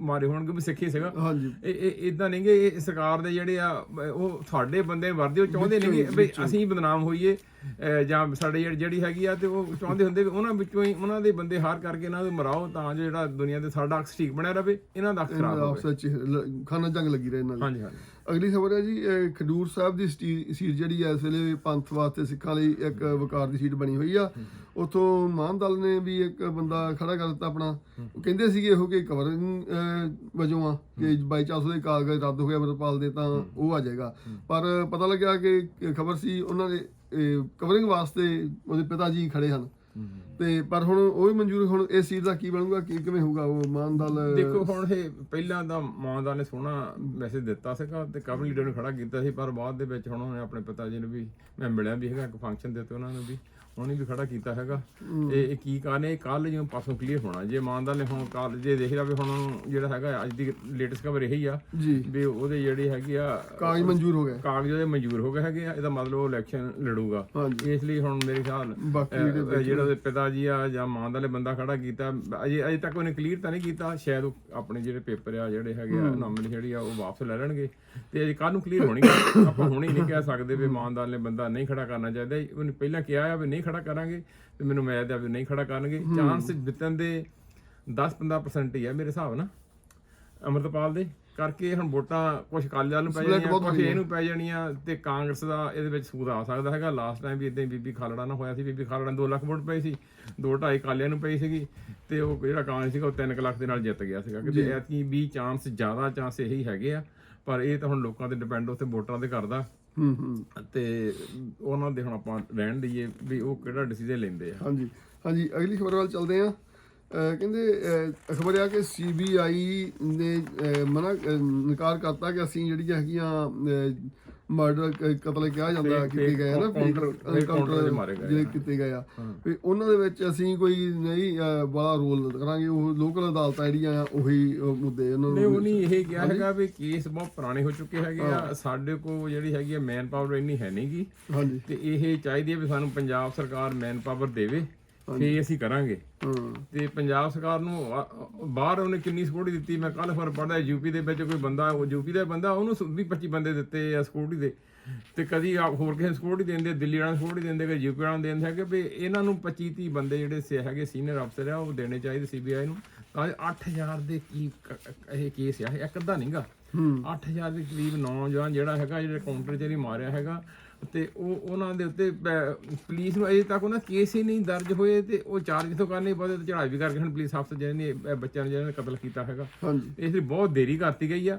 ਮਾਰੇ ਹੋਣਗੇ ਵੀ ਸਿੱਖੀ ਸੀਗਾ। ਹਾਂਜੀ। ਇਹ ਇਦਾਂ ਨਹੀਂ ਕਿ ਇਹ ਸਰਕਾਰ ਦੇ ਜਿਹੜੇ ਆ ਉਹ ਤੁਹਾਡੇ ਬੰਦੇ ਵਰਦੇ ਉਹ ਚਾਹੁੰਦੇ ਨਹੀਂ ਕਿ ਵੀ ਅਸੀਂ ਬਦਨਾਮ ਹੋਈਏ ਜਾਂ ਸਾਡੇ ਜਿਹੜੀ- ਜਿਹੜੀ ਹੈਗੀ ਆ ਤੇ ਉਹ ਚਾਹੁੰਦੇ ਹੁੰਦੇ ਵੀ ਉਹਨਾਂ ਵਿੱਚੋਂ ਹੀ ਉਹਨਾਂ ਦੇ ਬੰਦੇ ਹਾਰ ਕਰਕੇ ਇਹਨਾਂ ਨੂੰ ਮਰਾਓ ਤਾਂ ਜੋ ਜਿਹੜਾ ਦੁਨੀਆ ਦੇ ਸਾਡਾ ਅਕਸ ਠੀਕ ਬਣਿਆ ਰਵੇ ਇਹਨਾਂ ਦਾ ਅਕਸ ਖਰਾਬ ਹੋਵੇ। ਲ- ਖਾਨਾ ਜੰਗ ਲੱਗੀ ਰਹੇ ਇਹਨਾਂ ਦੀ ਹਾਂਜੀ ਹਾਂਜੀ। ਅਗਲੀ ਖਬਰ ਹੈ ਜੀ ਖਡੂਰ ਸਾਹਿਬ ਦੀ ਸਟੀ- ਜਿਹੜੀ ਹੈ ਇਸ ਵੇਲੇ ਪੰਥ ਵਾਸਤੇ ਸਿੱਖਾਂ ਲਈ ਇੱਕ ਵਕਾਰ ਦੀ ਸੀਟ ਬਣੀ ਹੋਈ ਆ। ਉਥੋਂ ਮਾਨ ਦਲ ਨੇ ਵੀ ਇੱਕ ਬੰਦਾ ਖੜਾ ਕਰ ਦਿੱਤਾ ਆਪਣਾ। ਉਹ ਕਹਿੰਦੇ ਸੀਗੇ ਇਹੋ ਕਿ ਕਵਰਿੰਗ ਵਜੋਂ ਆ ਕਿ ਬਾਈ ਚਾਂਸ ਉਹਦੇ ਕਾਗਜ਼ ਰੱਦ ਹੋ ਗਿਆ ਅਮਰਪਾਲ ਦੇ ਤਾਂ ਉਹ ਆ ਜਾਏਗਾ। ਪਰ ਪਤਾ ਲੱਗਿਆ ਕਿ ਖਬਰ ਸੀ ਉਹਨਾਂ ਦੇ ਕਵਰਿੰਗ ਵਾਸਤੇ ਉਹਦੇ ਪਿਤਾ ਜੀ ਖੜੇ ਹਨ। ਤੇ ਪਰ ਹੁਣ ਉਹ ਵੀ ਮਨਜ਼ੂਰ ਹੁਣ ਇਸ ਸੀਟ ਦਾ ਕੀ ਬਣੂਗਾ ਕੀ ਕਿਵੇਂ ਹੋਊਗਾ ਉਹ ਮਾਨ ਦਲ ਦੇਖੋ ਹੁਣ ਇਹ ਪਹਿਲਾਂ ਤਾਂ ਮਾਨਦਾਰ ਨੇ ਸੋਹਣਾ ਮੈਸੇਜ ਦਿੱਤਾ ਸੀਗਾ ਤੇ ਕਵਰ ਲੀਡਰ ਨੂੰ ਖੜਾ ਕੀਤਾ ਸੀ ਪਰ ਬਾਅਦ ਦੇ ਵਿੱਚ ਹੁਣ ਉਹਨੇ ਆਪਣੇ ਪਿਤਾ ਜੀ ਨੂੰ ਵੀ ਮੈਂ ਮਿਲਿਆ ਵੀ ਹੈਗਾ ਇੱਕ ਫੰਕਸ਼ਨ ਦੇ ਉੱਤੇ ਉਹਨਾਂ ਨੂੰ ਵੀ। ਉਹਨੇ ਵੀ ਖੜਾ ਕੀਤਾ ਹੈਗਾ। ਇਹ ਇਹ ਕੀ ਕਾਰਨ ਹੈ? ਕੱਲ ਜਿਉਂ ਪਾਸੋਂ ਕਲੀਅਰ ਹੋਣਾ। ਜੇ ਮਾਨਦਾਰ ਨੇ ਹੁਣ ਕੱਲ ਜੇ ਦੇਖ ਲਿਆ ਵੀ ਹੁਣ ਜਿਹੜਾ ਹੈਗਾ ਅੱਜ ਦੀ ਲੇਟੈਸਟ ਖਬਰ ਇਹੀ ਆ ਵੀ ਉਹਦੇ ਜਿਹੜੇ ਹੈਗੇ ਆ ਕਾਗਜ਼ ਮਨਜ਼ੂਰ ਹੋ ਗਏ। ਕਾਗਜ਼ ਉਹਦੇ ਮਨਜ਼ੂਰ ਹੋ ਗਏ ਹੈਗੇ ਆ। ਇਹਦਾ ਮਤਲਬ ਉਹ ਇਲੈਕਸ਼ਨ ਲੜੂਗਾ। ਇਸ ਲਈ ਹੁਣ ਮੇਰੇ ਖਿਆਲ ਜਿਹੜੇ ਉਹਦੇ ਪਿਤਾ ਜੀ ਆ ਜਾਂ ਮਾਂ ਦਾ ਬੰਦਾ ਖੜਾ ਕੀਤਾ ਅਜੇ ਅਜੇ ਤੱਕ ਉਹਨੇ ਕਲੀਅਰ ਤਾਂ ਨਹੀਂ ਕੀਤਾ। ਸ਼ਾਇਦ ਉਹ ਆਪਣੇ ਜਿਹੜੇ ਪੇਪਰ ਆ ਜਿਹੜੇ ਹੈਗੇ ਆ ਨਾਮਿਨੀ ਜਿਹੜੀ ਆ ਉਹ ਵਾਪਸ ਲੈ ਲੈਣਗੇ। ਤੇ ਅਜੇ ਕੱਲ ਨੂੰ ਕਲੀਅਰ ਹੋਣੀ। ਆਪਾਂ ਹੁਣੇ ਹੀ ਨਹੀਂ ਕਹਿ ਸਕਦੇ ਵੀ ਇਮਾਨਦਾਰ ਨੇ ਬੰਦਾ ਨਹੀਂ ਖੜਾ ਕਰਨਾ ਚਾਹੀਦਾ। ਉਹਨੇ ਪਹਿਲਾਂ ਕਿਹਾ ਆ ਵੀ ਨਹੀਂ ਖੜਾ ਕਰਾਂਗੇ ਤੇ ਮੈਨੂੰ ਉਮੀਦ ਆ ਵੀ ਨਹੀਂ ਖੜਾ ਕਰਨਗੇ। ਚਾਂਸ ਜਿੱਤਣ ਦੇ 10-15% ਹੀ ਆ ਮੇਰੇ ਹਿਸਾਬ ਨਾਲ। ਅਮਰਤਪਾਲ ਦੇ ਕਰਕੇ ਹੁਣ ਵੋਟਾਂ ਕੁਝ ਕਾਲੀਆਂ ਨੂੰ ਪੈ ਜਾਣੀਆਂ ਕੁਝ ਇਹਨੂੰ ਪੈ ਜਾਣੀਆਂ ਤੇ ਕਾਂਗਰਸ ਦਾ ਇਹਦੇ ਵਿੱਚ ਸੂਦ ਆ ਸਕਦਾ ਹੈਗਾ। ਲਾਸਟ ਟਾਈਮ ਵੀ ਇਦਾਂ ਹੀ ਬੀਬੀ ਖਾਲੜਾ ਨਾਲ ਹੋਇਆ ਸੀ ਬੀਬੀ ਖਾਲੜਾ ਨੂੰ 2 ਲੱਖ ਵੋਟ ਪਈ ਸੀ 2.5 ਕਾਲੀਆਂ ਨੂੰ ਪਈ ਸੀਗੀ ਤੇ ਉਹ ਜਿਹੜਾ ਕਾਂਗਰਸ ਸੀਗਾ ਉਹ 3 ਲੱਖ ਦੇ ਨਾਲ ਜਿੱਤ ਗਿਆ ਸੀਗਾ। ਕਿ ਐਤਕੀ ਵੀ ਚਾਂਸ ਜ਼ਿਆਦਾ ਚਾਂਸ ਇਹੀ ਹੈਗੇ ਆ। ਪਰ ਇਹ ਤਾਂ ਹੁਣ ਲੋਕਾਂ ਤੇ ਡਿਪੈਂਡ ਉੱਤੇ ਵੋਟਰਾਂ ਤੇ ਕਰਦਾ। ਹੂੰ ਹੂੰ। ਤੇ ਉਹਨਾਂ ਦੇ ਹੁਣ ਆਪਾਂ ਰਹਿਣ ਦਈਏ ਵੀ ਉਹ ਕਿਹੜਾ ਡਿਸੀਜਨ ਲੈਂਦੇ ਆ। ਹਾਂਜੀ ਹਾਂਜੀ ਅਗਲੀ ਖਬਰ ਵੱਲ ਚੱਲਦੇ ਅਹ ਕਹਿੰਦੇ ਖਬਰ ਆ ਕਿ ਸੀਬੀਆਈ ਨੇ ਮਨਾ ਇਨਕਾਰ ਕਰਤਾ ਕਿ ਅਸੀਂ ਜਿਹੜੀਆਂ ਹੈਗੀਆਂ ਮਰਡਰ ਕਤਲ ਕਿਹਾ ਜਾਂਦਾ Fake- ਕੀਤੇ ਗਏ ਆ ਨਾ counter- fake counter 'ਚ ਮਾਰੇ ਗਏ ਜਿਹੜੇ। ਕੀਤੇ ਗਏ ਆ। ਵੀ ਉਹਨਾਂ ਦੇ ਵਿੱਚ ਅਸੀਂ ਕੋਈ ਨਹੀਂ ਬੜਾ ਰੋਲ ਕਰਾਂਗੇ ਉਹ ਲੋਕਲ ਅਦਾਲਤਾਂ ਜਿਹੜੀਆਂ ਆ ਉਹੀ ਮੁੱਦੇ ਉਹਨਾਂ ਨਹੀਂ ਉਹ ਨੂੰ ਨਹੀਂ ਇਹ ਕਿਹਾ ਹੈਗਾ ਵੀ ਕੇਸ ਬਹੁਤ ਪੁਰਾਣੇ ਹੋ ਚੁੱਕੇ ਹੈਗੇ ਆ। ਸਾਡੇ ਕੋਲ ਜਿਹੜੀ ਹੈਗੀ ਆ ਮੈਨ ਪਾਵਰ ਇੰਨੀ ਹੈ ਨਹੀਂਗੀ ਹਾਂਜੀ। ਤੇ ਇਹ ਚਾਹੀਦੀ ਹੈ ਵੀ ਸਾਨੂੰ ਪੰਜਾਬ ਸਰਕਾਰ ਮੈਨ ਪਾਵਰ ਦੇਵੇ। ਫੇ ਅਸੀਂ ਕਰਾਂਗੇ। ਤੇ ਪੰਜਾਬ ਸਰਕਾਰ ਨੂੰ ਆ- ਬਾਹਰ ਉਹਨੇ ਕਿੰਨੀ ਸਕਿਉਰਟੀ ਦਿੱਤੀ ਮੈਂ ਕੱਲ ਫਿਰ ਪੜਦਾ ਯੂਪੀ ਦੇ ਵਿੱਚ ਕੋਈ ਬੰਦਾ ਉਹ ਯੂਪੀ ਦਾ ਬੰਦਾ ਉਹਨੂੰ 20 25 ਬੰਦੇ ਦਿੱਤੇ ਆ ਸਕਿਉਰਟੀ ਦੇ। ਤੇ ਕਦੀ ਆ ਹੋਰ ਕਿਸੇ ਸਕਿਉਰਟੀ ਦਿੰਦੇ ਦਿੱਲੀ ਵਾਲਿਆਂ ਨੂੰ ਸਕਿਉਰਟੀ ਦਿੰਦੇ ਕਿ ਯੂਪੀ ਵਾਲਿਆਂ ਨੂੰ ਦਿੰਦੇ ਹੈਗੇ ਵੀ ਇਹਨਾਂ ਨੂੰ 25 30 ਬੰਦੇ ਜਿਹੜੇ ਸੇ ਹੈਗੇ ਸੀਨੀਅਰ ਅਫਸਰ ਆ ਉਹ ਦੇਣੇ ਚਾਹੀਦੇ ਸੀਬੀਆਈ ਨੂੰ। ਤਾਂ ਇਹ 8000 ਦੇ ਕੀ ਕ- ਕ- ਇਹ ਕੇਸ ਆ ਇਹ ਇੱਕ ਅੱਧਾ ਨਹੀਂਗਾ 8000 ਦੇ ਕਰੀਬ ਨੌਜਵਾਨ ਜਿਹੜਾ ਹੈਗਾ ਜਿਹੜੇ ਕਾਊਂਟਰ 'ਚ ਹੀ ਮਾਰਿਆ ਹੈਗਾ ਤੇ ਉਹ ਉਹਨਾਂ ਦੇ ਉੱਤੇ ਪ- ਪੁਲਿਸ ਨੂੰ ਅਜੇ ਤੱਕ ਉਹਨਾਂ ਕੇਸ ਹੀ ਨਹੀਂ ਦਰਜ ਹੋਏ ਤੇ ਉਹ ਚਾਰਜ ਤੋਂ ਕਰਨੇ ਪਵੇ ਤੇ ਚੜਾਈ ਵੀ ਕਰਕੇ ਹੁਣ ਪੁਲਿਸ ਅਫਸਰ ਜਿਹੜੇ ਨੇ ਇਹ ਬੱਚਿਆਂ ਨੂੰ ਜਿਹਨਾਂ ਨੇ ਕਤਲ ਕੀਤਾ ਹੈਗਾ। ਹਾਂਜੀ। ਇਸ ਲਈ ਬਹੁਤ ਦੇਰੀ ਕਰਤੀ ਗਈ ਆ।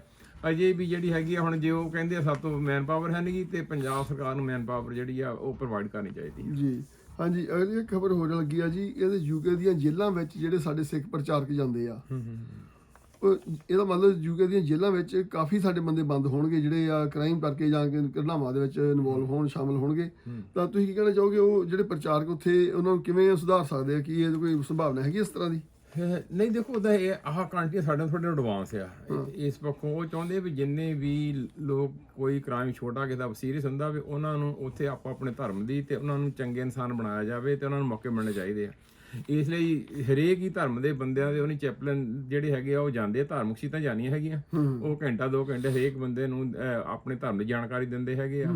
ਅਜੇ ਵੀ ਜਿਹੜੀ ਹੈਗੀ ਆ ਹੁਣ ਜੇ ਉਹ ਕਹਿੰਦੇ ਆ ਸਭ ਤੋਂ ਮੈਨ ਪਾਵਰ ਹੈ ਨਹੀਂ ਤੇ ਪੰਜਾਬ ਸਰਕਾਰ ਨੂੰ ਮੈਨ ਪਾਵਰ ਜਿਹੜੀ ਆ ਉਹ ਪ੍ਰੋਵਾਈਡ ਕਰਨੀ ਚਾਹੀਦੀ ਹੈ ਜੀ। ਹਾਂਜੀ ਅਗਲੀ ਖਬਰ ਹੋ ਲੱਗੀ ਆ ਜੀ ਇਹਦੇ ਯੂਕੇ ਦੀਆਂ ਜੇਲ੍ਹਾਂ ਵਿੱਚ ਜਿਹੜੇ ਸਾਡੇ ਸਿੱਖ ਪ੍ਰਚਾਰਕ ਜਾਂਦੇ ਆ। ਉਹ ਇਹਦਾ ਮਤਲਬ ਯੂਕੇ ਦੀਆਂ ਜੇਲ੍ਹਾਂ ਵਿੱਚ ਕਾਫੀ ਸਾਡੇ ਬੰਦੇ ਬੰਦ ਹੋਣਗੇ ਜਿਹੜੇ ਆ ਕ੍ਰਾਈਮ ਕਰਕੇ ਜਾਂ ਕਿ ਘਟਨਾਵਾਂ ਦੇ ਵਿੱਚ ਇਨਵੋਲਵ ਹੋਣ ਸ਼ਾਮਲ ਹੋਣਗੇ। ਤਾਂ ਤੁਸੀਂ ਕੀ ਕਹਿਣਾ ਚਾਹੋਗੇ ਉਹ ਜਿਹੜੇ ਪ੍ਰਚਾਰਕ ਉੱਥੇ ਉਹਨਾਂ ਨੂੰ ਕਿਵੇਂ ਸੁਧਾਰ ਸਕਦੇ ਆ? ਕੀ ਇਹ ਕੋਈ ਸੰਭਾਵਨਾ ਹੈਗੀ ਇਸ ਤਰ੍ਹਾਂ ਦੀ? ਨਹੀਂ ਦੇਖੋ ਉਹਦਾ ਇਹ ਆਹ ਕੰਟਰੀ ਸਾਡੇ ਥੋੜੇ ਐਡਵਾਂਸ ਆ। ਇਸ ਪੱਖੋਂ ਉਹ ਚਾਹੁੰਦੇ ਵੀ ਜਿੰਨੇ ਵੀ ਲੋਕ ਕੋਈ ਕ੍ਰਾਈਮ ਛੋਟਾ ਕਿਸੇ ਦਾ ਸੀਰੀਅਸ ਹੁੰਦਾ ਵੀ ਉਹਨਾਂ ਨੂੰ ਉੱਥੇ ਆਪੋ ਆਪਣੇ ਧਰਮ ਦੀ ਤੇ ਉਹਨਾਂ ਨੂੰ ਚੰਗੇ ਇਨਸਾਨ ਬਣਾਇਆ ਜਾਵੇ ਤੇ ਉਹਨਾਂ ਨੂੰ ਮੌਕੇ ਮਿਲਣੇ ਚਾਹੀਦੇ ਆ। ਇਸ ਲਈ ਹਰੇਕ ਹੀ ਧਰਮ ਦੇ ਬੰਦਿਆਂ ਦੇ ਉਹਨੀ ਚੈਪਲਨ ਜਿਹੜੇ ਹੈਗੇ ਆ ਉਹ ਜਾਂਦੇ ਆ ਧਾਰਮਿਕ ਸੀਤਾਂ ਜਾਣੀਆਂ ਹੈਗੀਆਂ। ਉਹ ਘੰਟਾ ਦੋ ਘੰਟੇ ਹਰੇਕ ਬੰਦੇ ਨੂੰ ਅਹ, ਆਪਣੇ ਧਰਮ ਦੀ ਜਾਣਕਾਰੀ ਦਿੰਦੇ ਹੈਗੇ ਆ।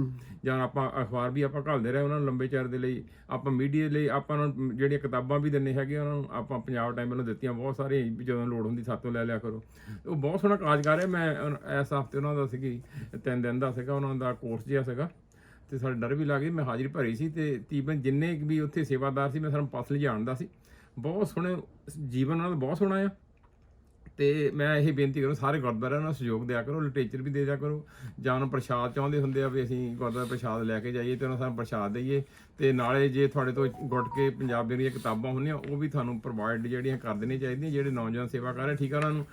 ਜਾਂ ਆਪਾਂ ਅਖਬਾਰ ਵੀ ਆਪਾਂ ਘੱਲਦੇ ਰਹੇ ਉਹਨਾਂ ਨੂੰ ਲੰਬੇ ਚਿਰ ਦੇ ਲਈ। ਆਪਾਂ ਮੀਡੀਆ ਲਈ ਆਪਾਂ ਨੂੰ ਜਿਹੜੀਆਂ ਕਿਤਾਬਾਂ ਵੀ ਦਿੰਨੇ ਹੈਗੇ ਉਹਨਾਂ ਨੂੰ ਆਪਾਂ ਪੰਜਾਬ ਟਾਈਮ ਵੱਲੋਂ ਦਿੱਤੀਆਂ ਬਹੁਤ ਸਾਰੀਆਂ ਵੀ ਜਦੋਂ ਲੋੜ ਹੁੰਦੀ ਸਾਤੋਂ ਲੈ ਲਿਆ ਕਰੋ। ਉਹ ਬਹੁਤ ਸੋਹਣਾ ਕਾਰਜਕਾਰ ਹੈ। ਮੈਂ ਉਨ- ਇਸ ਹਫ਼ਤੇ ਉਹਨਾਂ ਦਾ ਸੀਗੀ ਤਿੰਨ ਦਿਨ ਦਾ ਸੀਗਾ ਉਹਨਾਂ ਦਾ ਕੋਰਸ ਜਿਹਾ ਸੀਗਾ। ਤੇ ਸਾਡੇ ਡਰ ਵੀ ਲੱਗ ਗਈ ਮੈਂ ਹਾਜ਼ਰੀ ਭਰੀ ਸੀ ਤੇ ਤੀਬਨ ਜਿੰਨੇ ਕੁ ਵੀ ਉੱਥੇ ਸੇਵਾਦਾਰ ਸੀ, ਮੈਂ ਸਾਨੂੰ ਪਰਸਨਲੀ ਜਾਣਦਾ ਸੀ। ਬਹੁਤ ਸੋਹਣੇ ਜੀਵਨ ਉਹਨਾਂ ਦਾ ਬਹੁਤ ਸੋਹਣਾ ਆ। ਤੇ ਮੈਂ ਇਹ ਬੇਨਤੀ ਕਰੂੰ, ਸਾਰੇ ਗੁਰਦੁਆਰਿਆਂ ਨੂੰ ਸਹਿਯੋਗ ਦਿਆ ਕਰੋ, ਲਿਟਰੇਚਰ ਵੀ ਦੇ ਦਿਆ ਕਰੋ। ਜਾਂ ਉਹਨਾਂ ਪ੍ਰਸ਼ਾਦ ਚਾਹੁੰਦੇ ਹੁੰਦੇ ਆ ਵੀ ਅਸੀਂ ਗੁਰਦੁਆਰਾ ਪ੍ਰਸ਼ਾਦ ਲੈ ਕੇ ਜਾਈਏ ਤੇ ਉਹਨਾਂ ਸਾਨੂੰ ਪ੍ਰਸ਼ਾਦ ਦਈਏ। ਤੇ ਨਾਲੇ ਜੇ ਤੁਹਾਡੇ ਤੋਂ ਗੁੱਟ ਕੇ ਪੰਜਾਬੀ ਦੀਆਂ ਕਿਤਾਬਾਂ ਹੁੰਦੀਆਂ, ਉਹ ਵੀ ਤੁਹਾਨੂੰ ਪ੍ਰੋਵਾਈਡ ਜਿਹੜੀਆਂ ਕਰ ਦੇਣੀਆਂ ਚਾਹੀਦੀਆਂ, ਜਿਹੜੇ ਨੌਜਵਾਨ ਸੇਵਾ ਕਰ ਰਹੇ ਠੀਕ ਆ ਉਹਨਾਂ ਨੂੰ।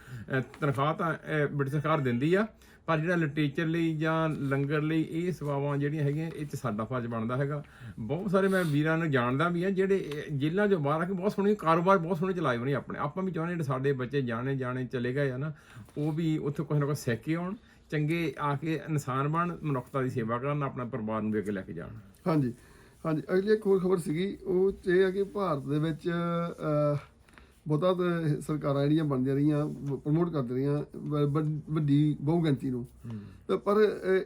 ਤਨਖਾਹ ਤਾਂ ਬ੍ਰਿਟਿਸ਼ ਸਰਕਾਰ ਦਿੰਦੀ ਆ। ਪਰ ਜਿਹੜਾ ਲਿਟਰੇਚਰ ਲਈ ਜਾਂ ਲੰਗਰ ਲਈ ਇਹ ਸੇਵਾਵਾਂ ਜਿਹੜੀਆਂ ਹੈਗੀਆਂ, ਇਹ ਚ ਸਾਡਾ ਫਰਜ਼ ਬਣਦਾ ਹੈਗਾ। ਬਹੁਤ ਸਾਰੇ ਮੈਂ ਵੀਰਾਂ ਨੂੰ ਜਾਣਦਾ ਵੀ ਆ, ਜਿਹੜੇ ਇਹ ਜੇਲ੍ਹਾਂ ਚੋਂ ਬਾਹਰ ਆ ਕੇ ਬਹੁਤ ਸੋਹਣੇ ਕਾਰੋਬਾਰ, ਬਹੁਤ ਸੋਹਣੇ ਚਲਾਏ ਹੋਣੇ ਆਪਣੇ। ਆਪਾਂ ਵੀ ਚਾਹੁੰਦੇ ਜਿਹੜੇ ਸਾਡੇ ਬੱਚੇ ਜਾਣੇ ਜਾਣੇ ਚਲੇ ਗਏ ਆ ਨਾ, ਉਹ ਵੀ ਉੱਥੇ ਕੁਝ ਨਾ ਕੁਝ ਸਿੱਖ ਕੇ ਆਉਣ, ਚੰਗੇ ਆ ਕੇ ਇਨਸਾਨ ਬਣ, ਮਨੁੱਖਤਾ ਦੀ ਸੇਵਾ ਕਰਨ, ਆਪਣਾ ਪਰਿਵਾਰ ਨੂੰ ਵੀ ਅੱਗੇ ਲੈ ਕੇ ਜਾਣ। ਹਾਂਜੀ ਹਾਂਜੀ। ਅਗਲੀ ਇੱਕ ਹੋਰ ਖਬਰ ਸੀਗੀ, ਉਹ 'ਚ ਇਹ ਹੈ ਕਿ ਭਾਰਤ ਦੇ ਵਿੱਚ ਬਹੁਤਾ ਤਾਂ ਸਰਕਾਰਾਂ ਜਿਹੜੀਆਂ ਬਣਦੀਆਂ ਰਹੀਆਂ ਪ੍ਰਮੋਟ ਕਰਦੀਆਂ ਰਹੀਆਂ ਵੱਡੀ ਬਹੁਗਿਣਤੀ ਨੂੰ। ਤਾਂ ਪਰ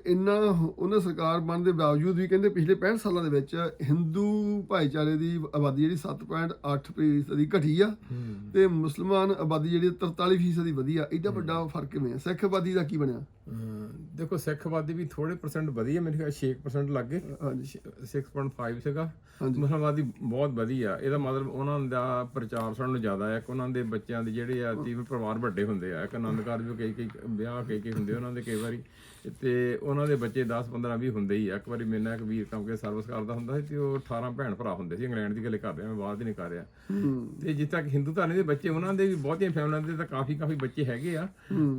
ਇੰਨਾ ਉਹਨਾਂ ਸਰਕਾਰ ਬਣਨ ਦੇ ਬਾਵਜੂਦ ਵੀ ਕਹਿੰਦੇ ਪਿਛਲੇ 65 ਸਾਲਾਂ ਦੇ ਵਿੱਚ ਹਿੰਦੂ ਭਾਈਚਾਰੇ ਦੀ ਆਬਾਦੀ ਜਿਹੜੀ 7.8% ਫੀਸਦ ਦੀ ਘਟੀ ਆ ਤੇ ਮੁਸਲਮਾਨ ਆਬਾਦੀ ਜਿਹੜੀ 43% ਫੀਸਦ ਦੀ ਵਧੀ ਆ। ਐਡਾ ਵੱਡਾ ਫ਼ਰਕ ਕਿਵੇਂ ਆ? ਸਿੱਖ ਆਬਾਦੀ ਦਾ ਕੀ ਬਣਿਆ? ਦੇਖੋ ਸਿੱਖ ਆਬਾਦੀ ਵੀ ਥੋੜੇ ਪਰਸੈਂਟ ਵਧੀ ਹੈ ਮੇਰੇ ਖਿਆਲ 6% ਲੱਗ ਗਏ। ਹਾਂਜੀ। 6.5 ਸੀਗਾ। ਮੁਸਲਮਾਨ ਆਬਾਦੀ ਬਹੁਤ ਵਧੀਆ। ਇਹਦਾ ਮਤਲਬ ਉਹਨਾਂ ਦਾ ਪ੍ਰਚਾਰ ਸੁਣਨ ਨੂੰ ਜ਼ਿਆਦਾ ਹੈ ਕਿ ਉਹਨਾਂ ਦੇ ਬੱਚਿਆਂ ਦੇ ਜਿਹੜੇ ਆ ਤੀਵ ਪਰਿਵਾਰ ਵੱਡੇ ਹੁੰਦੇ ਆ। ਇੱਕ ਆਨੰਦ ਕਾਰਜ ਵੀ ਕਈ ਕਈ ਵਿਆਹ ਕਈ ਕਈ ਹੁੰਦੇ ਉਹਨਾਂ ਦੇ ਕਈ ਵਾਰੀ। ਤੇ ਉਹਨਾਂ ਦੇ ਬੱਚੇ 10 15 20 ਹੁੰਦੇ ਹੀ ਆ। ਇੱਕ ਵਾਰੀ ਮੇਰੇ ਨਾਲ ਇੱਕ ਵੀਰ ਕੰਮ ਕੇ ਸਰਵਿਸ ਕਰਦਾ ਹੁੰਦਾ ਸੀ ਤੇ ਉਹ 18 ਭੈਣ ਭਰਾ ਹੁੰਦੇ ਸੀ। ਇੰਗਲੈਂਡ ਦੀ ਗੱਲ ਕਰ ਰਿਹਾ ਮੈਂ ਬਾਹਰ ਦੀ ਨਹੀਂ ਕਰ ਰਿਹਾ। ਤੇ ਜਿੱਥੇ ਤੱਕ ਹਿੰਦੂ ਧਰਮ ਦੇ ਬੱਚੇ ਉਹਨਾਂ ਦੇ ਵੀ ਬਹੁਤੀਆਂ ਫੈਮਲੀਆਂ ਦੇ ਤਾਂ ਕਾਫੀ ਕਾਫੀ ਬੱਚੇ ਹੈਗੇ ਆ।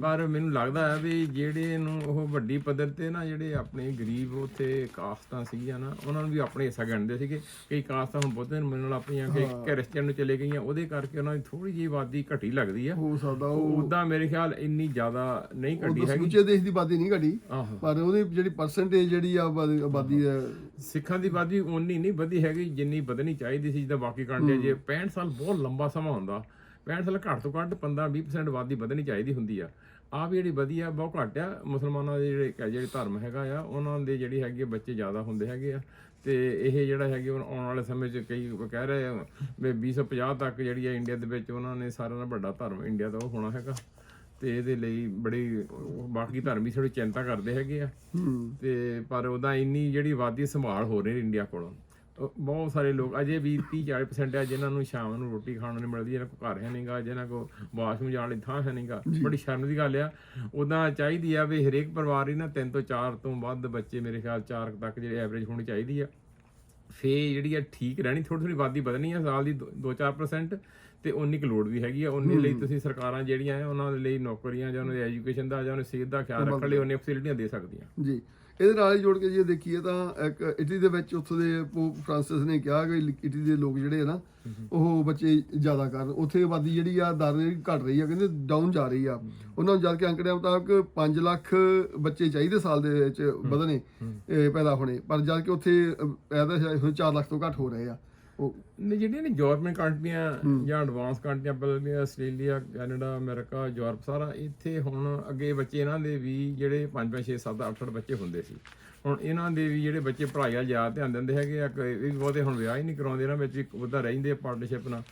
ਪਰ ਮੈਨੂੰ ਲੱਗਦਾ ਹੈ ਵੀ ਜਿਹੜੇ ਨੂੰ ਉਹ ਵੱਡੀ ਪੱਧਰ ਤੇ ਨਾ ਜਿਹੜੇ ਆਪਣੇ ਗਰੀਬ ਉੱਥੇ ਕਾਸਤਾਂ ਸੀਗੀਆਂ ਨਾ ਉਹਨਾਂ ਨੂੰ ਵੀ ਆਪਣੇ ਹਿੱਸਾ ਗਿਣਦੇ ਸੀਗੇ। ਕਈ ਕਾਸਤਾਂ ਹੁਣ ਬੁੱਧ ਨੂੰ ਮਿਲਣ ਲੱਗ ਪਈਆਂ ਕਈ ਕ੍ਰਿਸਚੀਅਨ ਨੂੰ ਚਲੇ ਗਈਆਂ ਉਹਦੇ ਕਰਕੇ ਉਹਨਾਂ ਦੀ ਥੋੜੀ ਜਿਹੀ ਆਬਾਦੀ ਘਟੀ ਲੱਗਦੀ ਆ। ਹੋ ਸਕਦਾ ਉਹ ਉਦਾਂ ਮੇਰੇ ਖਿਆਲ ਇੰਨੀ ਜ਼ਿਆਦਾ ਨਹੀਂ ਘਟੀ ਹੈਗੀ। ਸਮੁੱਚੇ ਦੇਸ਼ ਦੀ ਆਬਾਦੀ ਨਹੀਂ ਘਟੀ। ਆਹੋ। ਪਰ ਉਹਦੀ ਜਿਹੜੀ ਪਰਸੈਂਟੇਜ ਜਿਹੜੀ ਆ ਆਬਾਦੀ ਆਬਾਦੀ ਹੈ। ਸਿੱਖਾਂ ਦੀ ਆਬਾਦੀ ਉਨੀ ਨਹੀਂ ਵਧੀ ਹੈਗੀ ਜਿੰਨੀ ਵਧਣੀ ਚਾਹੀਦੀ ਸੀ ਜਿੱਦਾਂ ਬਾਕੀ ਕੰਟਰੀ ਜੇ 65 ਸਾਲ ਬਹੁਤ ਲੰਬਾ ਸਮਾਂ ਹੁੰਦਾ 65 ਸਾਲ ਘੱਟ ਤੋਂ ਘੱਟ 15-20% ਆਬਾਦੀ ਵਧਣੀ ਚਾਹੀਦੀ ਹੁੰਦੀ ਆ। ਆ ਵੀ ਜਿਹੜੀ ਵਧੀਆ ਬਹੁਤ ਘੱਟ ਆ। ਮੁਸਲਮਾਨਾਂ ਦੇ ਜਿਹੜੇ ਕ- ਜਿਹੜੇ ਧਰਮ ਹੈਗਾ ਆ ਉਹਨਾਂ ਦੇ ਜਿਹੜੀ ਹੈਗੀ ਬੱਚੇ ਜ਼ਿਆਦਾ ਹੁੰਦੇ ਹੈਗੇ ਆ। ਤੇ ਇਹ ਜਿਹੜਾ ਹੈਗੇ ਹੁਣ ਆਉਣ ਵਾਲੇ ਸਮੇਂ 'ਚ ਕਈ ਕਹਿ ਰਹੇ ਆ ਵੀ 2050 ਤੱਕ ਜਿਹੜੀ ਆ ਇੰਡੀਆ ਦੇ ਵਿੱਚ ਉਹਨਾਂ ਨੇ ਸਾਰਿਆਂ ਨਾਲੋਂ ਵੱਡਾ ਧਰਮ ਇੰਡੀਆ ਦਾ ਉਹ ਹੋਣਾ ਹੈਗਾ। ਤੇ ਇਹਦੇ ਲਈ ਬੜੀ ਬਾਕੀ ਧਰਮ ਵੀ ਥੋੜੀ ਚਿੰਤਾ ਕਰਦੇ ਹੈਗੇ ਆ। ਤੇ ਪਰ ਉਹਦਾ ਇੰਨੀ ਜਿਹੜੀ ਆਬਾਦੀ ਸੰਭਾਲ ਹੋ ਰਹੀ ਇੰਡੀਆ ਕੋਲੋਂ ਬਹੁਤ ਸਾਰੇ ਲੋਕ ਅਜੇ ਵੀ 30 40% ਆ ਜਿਨ੍ਹਾਂ ਨੂੰ ਸ਼ਾਮ ਨੂੰ ਰੋਟੀ ਖਾਣ ਨੂੰ ਨਹੀਂ ਮਿਲਦੀ ਜਿਹਨਾਂ ਕੋਲ ਘਰ ਹੈ ਨਹੀਂਗਾ ਜਿਹਨਾਂ ਕੋਲ ਵਾਸ਼ਰੂਮ ਜਾਣ ਲਈ ਥਾਂ ਹੈ ਨਹੀਂਗਾ ਬੜੀ ਸ਼ਰਮ ਦੀ ਗੱਲ ਆ। ਉਦਾਂ ਚਾਹੀਦੀ ਆ ਵੀ ਹਰੇਕ ਪਰਿਵਾਰ ਹੀ ਨਾ ਤਿੰਨ ਤੋਂ ਚਾਰ ਤੋਂ ਵੱਧ ਬੱਚੇ ਮੇਰੇ ਖਿਆਲ ਚਾਰ ਕੁ ਤੱਕ ਜਿਹੜੇ ਐਵਰੇਜ ਹੋਣੀ ਚਾਹੀਦੀ ਆ। ਫੇ ਜਿਹੜੀ ਆ ਠੀਕ ਰਹਿਣੀ ਥੋੜੀ ਥੋੜੀ ਆਬਾਦੀ ਵਧਣੀ ਆ ਸਾਲ ਦੀ 2-4% ਤੇ ਉਨੀ ਕੁ ਲੋੜ ਵੀ ਹੈਗੀ ਆ ਉਨੀ ਲਈ ਤੁਸੀਂ ਸਰਕਾਰਾਂ ਜਿਹੜੀਆਂ ਆ ਉਹਨਾਂ ਦੇ ਲਈ ਨੌਕਰੀਆਂ ਜਾਂ ਉਹਨਾਂ ਦੀ ਐਜੂਕੇਸ਼ਨ ਦਾ ਜਾਂ ਉਹਨਾਂ ਦੀ ਸਿਹਤ ਦਾ ਖਿਆਲ ਰੱਖਣ ਲਈ ਉਹਨੇ ਫੈਸਿਲਿਟੀਆਂ ਦੇ ਸਕਦੀਆਂ। ਜੀ ਇਹਦੇ ਨਾਲ ਹੀ ਜੋੜ ਕੇ ਜੇ ਦੇਖੀਏ ਤਾਂ ਇੱਕ ਇਟਲੀ ਦੇ ਵਿੱਚ ਉੱਥੋਂ ਦੇ ਪੋਪ ਫ੍ਰਾਂਸਿਸ ਨੇ ਕਿਹਾ ਕਿ ਇਟਲੀ ਦੇ ਲੋਕ ਜਿਹੜੇ ਆ ਨਾ ਉਹ ਬੱਚੇ ਜ਼ਿਆਦਾ ਕਰਨ ਉੱਥੇ ਆਬਾਦੀ ਜਿਹੜੀ ਆ ਦਰ ਘਟ ਰਹੀ ਆ ਕਹਿੰਦੇ ਡਾਊਨ ਜਾ ਰਹੀ ਆ। ਉਹਨਾਂ ਨੂੰ ਜਦ ਕੇ ਅੰਕੜਿਆਂ ਮੁਤਾਬਕ 5 ਲੱਖ ਬੱਚੇ ਚਾਹੀਦੇ ਸਾਲ ਦੇ ਵਿੱਚ ਵਧਣੇ ਪੈਦਾ ਹੋਣੇ ਪਰ ਜਦ ਕਿ ਉੱਥੇ ਪੈਦਾ ਸ਼ਾਇਦ 4 ਲੱਖ ਤੋਂ ਘੱਟ ਹੋ ਰਹੇ ਆ। ਉਹ ਨੇ ਜਿਹੜੀਆਂ ਨੇ ਯੂਰਪੀਅਨ ਕੰਟਰੀਆਂ ਜਾਂ ਐਡਵਾਂਸ ਕੰਟਰੀਆਂ ਬਲਕਿ ਆਸਟ੍ਰੇਲੀਆ ਕੈਨੇਡਾ ਅਮਰੀਕਾ ਯੂਰਪ ਸਾਰਾ ਇੱਥੇ ਹੁਣ ਅੱਗੇ ਬੱਚੇ ਇਹਨਾਂ ਦੇ ਵੀ ਜਿਹੜੇ 5 5 6 7 8 8 ਬੱਚੇ ਹੁੰਦੇ ਸੀ। ਹੁਣ ਇਹਨਾਂ ਦੇ ਵੀ ਜਿਹੜੇ ਬੱਚੇ ਪੜ੍ਹਾਈ ਜ਼ਿਆਦਾ ਧਿਆਨ ਦਿੰਦੇ ਹੈਗੇ ਆ ਵੀ ਬਹੁਤੇ ਹੁਣ ਵਿਆਹ ਹੀ ਨਹੀਂ ਕਰਾਉਂਦੇ ਇਹਨਾਂ ਵਿੱਚ ਇੱਕ ਉਹਦਾ ਰਹਿੰਦੇ ਪਾਰਟਨਰਸ਼ਿਪ ਨਾਲ।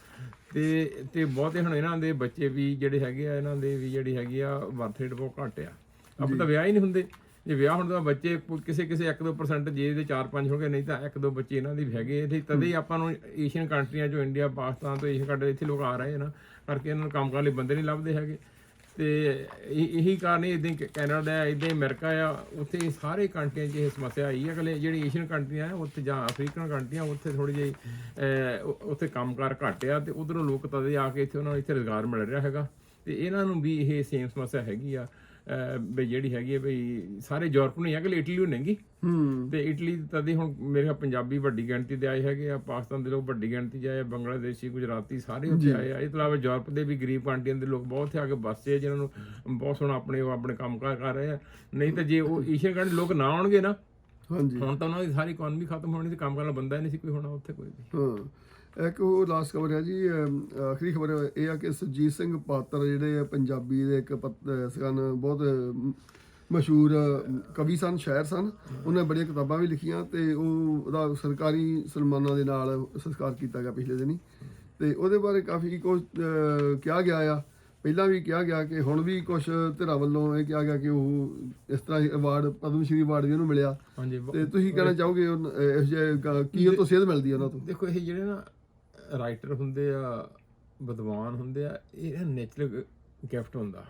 ਤੇ ਤੇ ਬਹੁਤੇ ਹੁਣ ਇਹਨਾਂ ਦੇ ਬੱਚੇ ਵੀ ਜਿਹੜੇ ਹੈਗੇ ਆ ਇਹਨਾਂ ਦੇ ਵੀ ਜਿਹੜੀ ਹੈਗੀ ਆ ਬਰਥ ਰੇਟ ਬਹੁਤ ਘੱਟ ਆ। ਆਪਾਂ ਤਾਂ ਵਿਆਹ ਹੀ ਨਹੀਂ ਹੁੰਦੇ। ਜੇ ਵਿਆਹ ਹੁੰਦਾ ਤਾਂ ਬੱਚੇ ਕਿਸੇ ਕਿਸੇ 1-2% ਜੇ ਇਹਦੇ 4-5 ਹੋਗੇ ਨਹੀਂ ਤਾਂ 1-2 ਬੱਚੇ ਇਹਨਾਂ ਦੇ ਵੀ ਹੈਗੇ ਤਦੇ ਹੀ ਆਪਾਂ ਨੂੰ ਏਸ਼ੀਅਨ ਕੰਟਰੀਆਂ ਚੋਂ ਇੰਡੀਆ ਪਾਕਿਸਤਾਨ ਤੋਂ ਏਸ਼ੀਅਨ ਕੰਟਰੀ ਇੱਥੇ ਲੋਕ ਆ ਰਹੇ ਨਾ ਕਰਕੇ ਇਹਨਾਂ ਨੂੰ ਕੰਮ ਕਰਨ ਲਈ ਬੰਦੇ ਨਹੀਂ ਲੱਭਦੇ ਹੈਗੇ। ਤੇ ਇਹ- ਇਹੀ ਕਾਰਨ ਹੈ ਇਦਾਂ ਕੈਨੇਡਾ ਹੈ ਇਦਾਂ ਅਮਰੀਕਾ ਆ ਉੱਥੇ ਸਾਰੇ ਕੰਟਰੀਆਂ 'ਚ ਇਹ ਸਮੱਸਿਆ ਆਈ ਹੈ ਅਗਲੇ ਜਿਹੜੀ ਏਸ਼ੀਅਨ ਕੰਟਰੀਆਂ ਆ ਉੱਥੇ ਜਾਂ ਅਫਰੀਕਨ ਕੰਟਰੀਆਂ ਉੱਥੇ ਥੋੜੀ ਜਿਹੀ ਅਹ, ਉ- ਉੱਥੇ ਕੰਮਕਾਰ ਘੱਟ ਆ ਤੇ ਉਧਰੋਂ ਲੋਕ ਤਦੇ ਆ ਕੇ ਇੱਥੇ ਉਹਨਾਂ ਨੂੰ ਇੱਥੇ ਰੋਜ਼ਗਾਰ ਮਿਲ ਰਿਹਾ ਹੈਗਾ। ਤੇ ਇਹਨਾਂ ਨੂੰ ਵੀ ਇਹ ਸੇਮ ਸਮੱਸਿਆ ਹੈਗੀ ਆ। ਵੀ ਜਿਹੜੀ ਹੈਗੀ ਹੈ ਵੀ ਸਾਰੇ ਯੂਰਪ ਨੂੰ ਹੀ ਆ ਕਿ ਇਟਲੀ ਨੂੰ ਨਹੀਂਗੀ ਹੂੰ। ਤੇ ਇਟਲੀ ਤਦੇ ਹੁਣ ਮੇਰੇ ਪੰਜਾਬੀ ਵੱਡੀ ਗਿਣਤੀ ਦੇ ਆਏ ਹੈਗੇ ਆ ਪਾਕਿਸਤਾਨ ਦੇ ਲੋਕ ਵੱਡੀ ਗਿਣਤੀ 'ਚ ਆਏ ਆ ਬੰਗਲਾਦੇਸ਼ੀ ਗੁਜਰਾਤੀ ਸਾਰੇ ਉੱਥੇ ਆਏ ਆ। ਇਸ ਤੋਂ ਇਲਾਵਾ ਯੂਰਪ ਦੇ ਵੀ ਗਰੀਬ ਕੰਟਰੀਆਂ ਦੇ ਲੋਕ ਬਹੁਤ ਇੱਥੇ ਆ ਕੇ ਵਸਦੇ ਆ ਜਿਨ੍ਹਾਂ ਨੂੰ ਬਹੁਤ ਸੋਹਣਾ ਆਪਣੇ ਆਪਣੇ ਕੰਮ ਕਾਰ ਕਰ ਰਹੇ ਆ। ਨਹੀਂ ਤਾਂ ਜੇ ਉਹ ਏਸ਼ੀਅਨ ਕੰਟਰੀ ਲੋਕ ਨਾ ਆਉਣਗੇ ਨਾ ਹਾਂਜੀ। ਹੁਣ ਤਾਂ ਉਹਨਾਂ ਦੀ ਸਾਰੀ ਇਕਨੋਮੀ ਖਤਮ ਹੋਣੀ ਸੀ ਕੰਮ ਕਰਨ ਵਾਲਾ ਬੰਦਾ ਹੀ ਨਹੀਂ ਸੀ ਕੋਈ ਹੋਣਾ ਉੱਥੇ ਕੋਈ ਵੀ। ਹਾਂ। ਇੱਕ ਉਹ ਲਾਸਟ ਖਬਰ ਹੈ ਜੀ ਆਖਰੀ ਖਬਰ ਇਹ ਆ ਕਿ ਸੁਰਜੀਤ ਸਿੰਘ ਪਾਤਰ ਜਿਹੜੇ ਆ ਪੰਜਾਬੀ ਦੇ ਇੱਕ ਸਨ ਬਹੁਤ ਮਸ਼ਹੂਰ ਕਵੀ ਸਨ ਸ਼ਾਇਰ ਸਨ। ਉਹਨਾਂ ਬੜੀਆਂ ਕਿਤਾਬਾਂ ਵੀ ਲਿਖੀਆਂ ਤੇ ਉਹ ਉਹਦਾ ਸਰਕਾਰੀ ਸਨਮਾਨਾਂ ਦੇ ਨਾਲ ਸੰਸਕਾਰ ਕੀਤਾ ਗਿਆ ਪਿਛਲੇ ਦਿਨੀ। ਤੇ ਉਹਦੇ ਬਾਰੇ ਕਾਫੀ ਕੁਝ ਕਿਹਾ ਗਿਆ ਆ। ਪਹਿਲਾਂ ਵੀ ਕਿਹਾ ਗਿਆ ਕਿ ਹੁਣ ਵੀ ਕੁਝ ਧਿਰਾਂ ਵੱਲੋਂ ਇਹ ਕਿਹਾ ਗਿਆ ਕਿ ਉਹ ਇਸ ਤਰ੍ਹਾਂ ਅਵਾਰਡ ਪਦਮ ਸ਼੍ਰੀ ਅਵਾਰਡ ਵੀ ਉਹਨੂੰ ਮਿਲਿਆ। ਤੇ ਤੁਸੀਂ ਕਹਿਣਾ ਚਾਹੋਗੇ ਜਿਹੇ ਗ- ਕੀ ਉਹ ਤੋਂ ਸੇਧ ਮਿਲਦੀ ਹੈ ਉਹਨਾਂ ਤੋਂ? ਦੇਖੋ ਇਹ ਜਿਹੜੇ ਨਾ ਰਾਈਟਰ ਹੁੰਦੇ ਆ ਵਿਦਵਾਨ ਹੁੰਦੇ ਆ ਇਹ ਨੇਚਰਲ ਗਿਫਟ ਹੁੰਦਾ।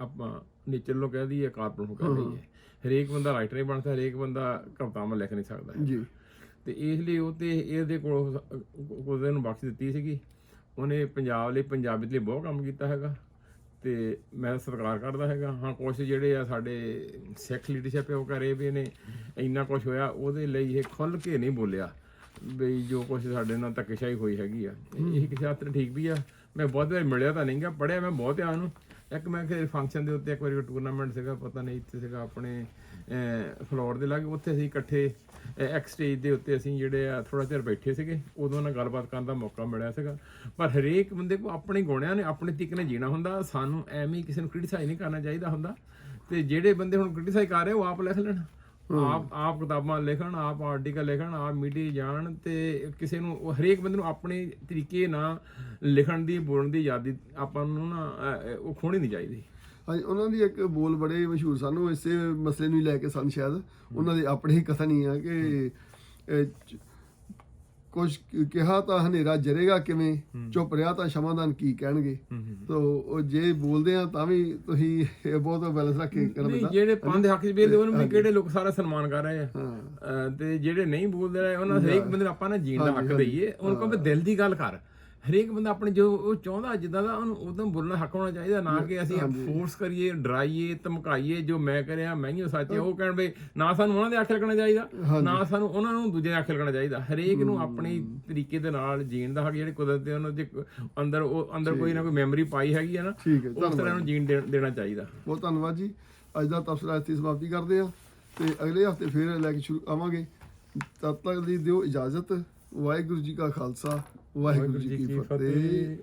ਆਪਾਂ ਨੇਚਰ ਨੂੰ ਕਹਿ ਦਈਏ ਕਾਰਪਨ ਨੂੰ ਕਹਿ ਦਈਏ। ਹਰੇਕ ਬੰਦਾ ਰਾਈਟਰ ਨਹੀਂ ਬਣ ਸਕਦਾ ਹਰੇਕ ਬੰਦਾ ਕਵਿਤਾਵਾਂ ਲਿਖ ਨਹੀਂ ਸਕਦਾ। ਜੀ। ਤੇ ਇਸ ਲਈ ਉਹ ਤੇ ਇਹਦੇ ਕੋਲ ਉਹਦੇ ਨੂੰ ਬਖਸ਼ ਦਿੱਤੀ ਸੀਗੀ। ਉਹਨੇ ਪੰਜਾਬ ਲਈ ਪੰਜਾਬੀ ਲਈ ਬਹੁਤ ਕੰਮ ਕੀਤਾ ਹੈਗਾ। ਤੇ ਮੈਂ ਸਤਿਕਾਰ ਕਰਦਾ ਹੈਗਾ। ਹਾਂ ਕੁਛ ਜਿਹੜੇ ਆ ਸਾਡੇ ਸਿੱਖ ਲੀਡਰਸ਼ਿਪ ਉਹ ਕਰੇ ਵੀ ਨੇ। ਇੰਨਾ ਕੁਝ ਹੋਇਆ ਉਹਦੇ ਲਈ ਇਹ ਖੁੱਲ ਕੇ ਨਹੀਂ ਬੋਲਿਆ। ਬਈ ਜੋ ਕੁਝ ਸਾਡੇ ਨਾਲ ਧੱਕੇਸ਼ਾਹੀ ਹੋਈ ਹੈਗੀ ਆ। ਇਹ ਕਿਸੇ ਹੱਦ ਤੱਕ ਠੀਕ ਵੀ ਆ। ਮੈਂ ਬਹੁਤ ਵਾਰ ਮਿਲਿਆ ਤਾਂ ਨਹੀਂਗਾ ਪੜਿਆ ਮੈਂ ਬਹੁਤ ਆ ਉਹਨੂੰ। ਇੱਕ ਮੈਂ ਕਿ ਫੰਕਸ਼ਨ ਦੇ ਉੱਤੇ ਇੱਕ ਵਾਰੀ ਟੂਰਨਾਮੈਂਟ ਸੀਗਾ ਪਤਾ ਨਹੀਂ ਇੱਥੇ ਸੀਗਾ ਆਪਣੇ ਫਲੋਰ ਦੇ ਲਾਗੇ। ਉੱਥੇ ਅਸੀਂ ਇਕੱਠੇ ਇੱਕ ਸਟੇਜ ਦੇ ਉੱਤੇ ਅਸੀਂ ਜਿਹੜੇ ਆ ਥੋੜਾ ਚਿਰ ਬੈਠੇ ਸੀਗੇ। ਉਦੋਂ ਨਾਲ ਗੱਲਬਾਤ ਕਰਨ ਦਾ ਮੌਕਾ ਮਿਲਿਆ ਸੀਗਾ। ਪਰ ਹਰੇਕ ਬੰਦੇ ਕੋ ਆਪਣੇ ਗੁਣਿਆਂ ਨੇ ਆਪਣੇ ਤਰੀਕੇ ਨਾਲ ਜੀਣਾ ਹੁੰਦਾ। ਸਾਨੂੰ ਐਵੇਂ ਕਿਸੇ ਨੂੰ ਕ੍ਰਿਟਿਸਾਈਜ਼ ਨਹੀਂ ਕਰਨਾ ਚਾਹੀਦਾ ਹੁੰਦਾ। ਤੇ ਜਿਹੜੇ ਬੰਦੇ ਹੁਣ ਕ੍ਰਿਟਿਸਾਈਜ਼ ਕਰ ਰਹੇ ਉਹ ਆਪ ਲਿਖ ਲੈਣ। ਆਪ ਆਪ ਕਿਤਾਬਾਂ ਲਿਖਣ ਆਪ ਆਰਟੀਕਲ ਲਿਖਣ ਆਪ ਮੀਡੀਆ ਜਾਣ ਤੇ ਕਿਸੇ ਨੂੰ ਉਹ ਹਰੇਕ ਬੰਦੇ ਨੂੰ ਆਪਣੇ ਤਰੀਕੇ ਨਾਲ ਲਿਖਣ ਦੀ ਬੋਲਣ ਦੀ ਆਜ਼ਾਦੀ ਆਪਾਂ ਨੂੰ ਨਾ ਅਹ, ਉਹ ਖੋਣੀ ਨਹੀਂ ਚਾਹੀਦੀ। ਹਾਂਜੀ ਉਹਨਾਂ ਦੀ ਇੱਕ ਬੋਲ ਬੜੇ ਮਸ਼ਹੂਰ ਸਨ ਉਹ ਇਸੇ ਮਸਲੇ ਨੂੰ ਹੀ ਲੈ ਕੇ ਸਨ ਸ਼ਾਇਦ। ਉਹਨਾਂ ਦੇ ਆਪਣੇ ਹੀ ਕਥਨ ਹੀ ਆ ਕਿ ਚ- ਕੁਝ ਕਿਹਾ ਤਾਂ ਹਨੇਰਾ ਜਰੇਗਾ ਕਿਵੇਂ? ਚੁੱਪ ਰਿਹਾ ਤਾਂ ਸ਼ਮਾਦਾਨ ਕੀ ਕਹਿਣਗੇ? ਤੋ ਉਹ ਜੇ ਬੋਲਦੇ ਆ ਤਾਂ ਵੀ ਤੁਸੀਂ ਇਹ ਬਹੁਤ ਬੈਲੈਂਸ ਰੱਖ ਕੇ ਕਰਨਾ ਨਹੀਂ ਜਿਹੜੇ ਪੰਜ ਹੱਕ ਚ ਬੇਲਦੇ ਉਹਨੂੰ ਵੀ ਕਿਹੜੇ ਲੋਕ ਸਾਰਾ ਸਨਮਾਨ ਕਰ ਰਹੇ ਆ। ਤੇ ਜਿਹੜੇ ਨਹੀਂ ਬੋਲਦੇ ਰਹੇ ਉਹਨਾਂ ਹਰੇਕ ਬੰਦੇ ਨੂੰ ਆਪਾਂ ਨਾ ਜੀਣ ਦਾ ਹੱਕ ਦਈਏ। ਉਹਨਾਂ ਕੋਲ ਵੀ ਦਿਲ ਦੀ ਗੱਲ ਕਰ। ਹਰੇਕ ਬੰਦਾ ਆਪਣੇ ਜੋ ਉਹ ਚਾਹੁੰਦਾ ਜਿੱਦਾਂ ਦਾ ਉਹਨੂੰ ਉਦੋਂ ਬੋਲਣ ਹੱਕ ਹੋਣਾ ਚਾਹੀਦਾ ਨਾ ਕਿ ਅਸੀਂ ਫੋਰਸ ਕਰੀਏ ਡਰਾਈਏ ਧਮਕਾਈਏ ਜੋ ਮੈਂ ਕਰਿਆ ਮੈਂ ਹੀ ਸੱਚ ਉਹ ਕਹਿਣ ਬਈ ਨਾ ਸਾਨੂੰ ਉਹਨਾਂ ਦੇ ਆਖੇ ਲੱਗਣਾ ਚਾਹੀਦਾ ਨਾ ਸਾਨੂੰ ਉਹਨਾਂ ਨੂੰ ਦੂਜੇ ਆਖੇ ਲੱਗਣਾ ਚਾਹੀਦਾ। ਹਰੇਕ ਨੂੰ ਆਪਣੀ ਤਰੀਕੇ ਦੇ ਨਾਲ ਜੀਣ ਦਾ ਹੱਕ ਜਿਹੜੇ ਕੁਦਰਤ ਦੇ ਉਹਨਾਂ ਦੇ ਅੰਦਰ ਉਹ ਅੰਦਰ ਕੋਈ ਨਾ ਕੋਈ ਮੈਮਰੀ ਪਾਈ ਹੈਗੀ ਹੈ ਨਾ ਉਸ ਤਰ੍ਹਾਂ ਨੂੰ ਜੀਣ ਦੇਣਾ ਚਾਹੀਦਾ। ਬਹੁਤ ਧੰਨਵਾਦ ਜੀ। ਅੱਜ ਦਾ ਤਬਸਰਾ ਇੱਥੇ ਸਮਾਪਤੀ ਕਰਦੇ ਆ ਤੇ ਅਗਲੇ ਹਫ਼ਤੇ ਫਿਰ ਲੈ ਕੇ ਸ਼ੁਰੂ ਆਵਾਂਗੇ। ਤਦ ਤੱਕ ਲਈ ਦਿਓ ਇਜਾਜ਼ਤ। ਵਾਹਿਗੁਰੂ ਜੀ ਕਾ ਖਾਲਸਾ। ਵਾਹਿਗੁਰੂ ਜੀ ਕੀ ਫਤਿਹ।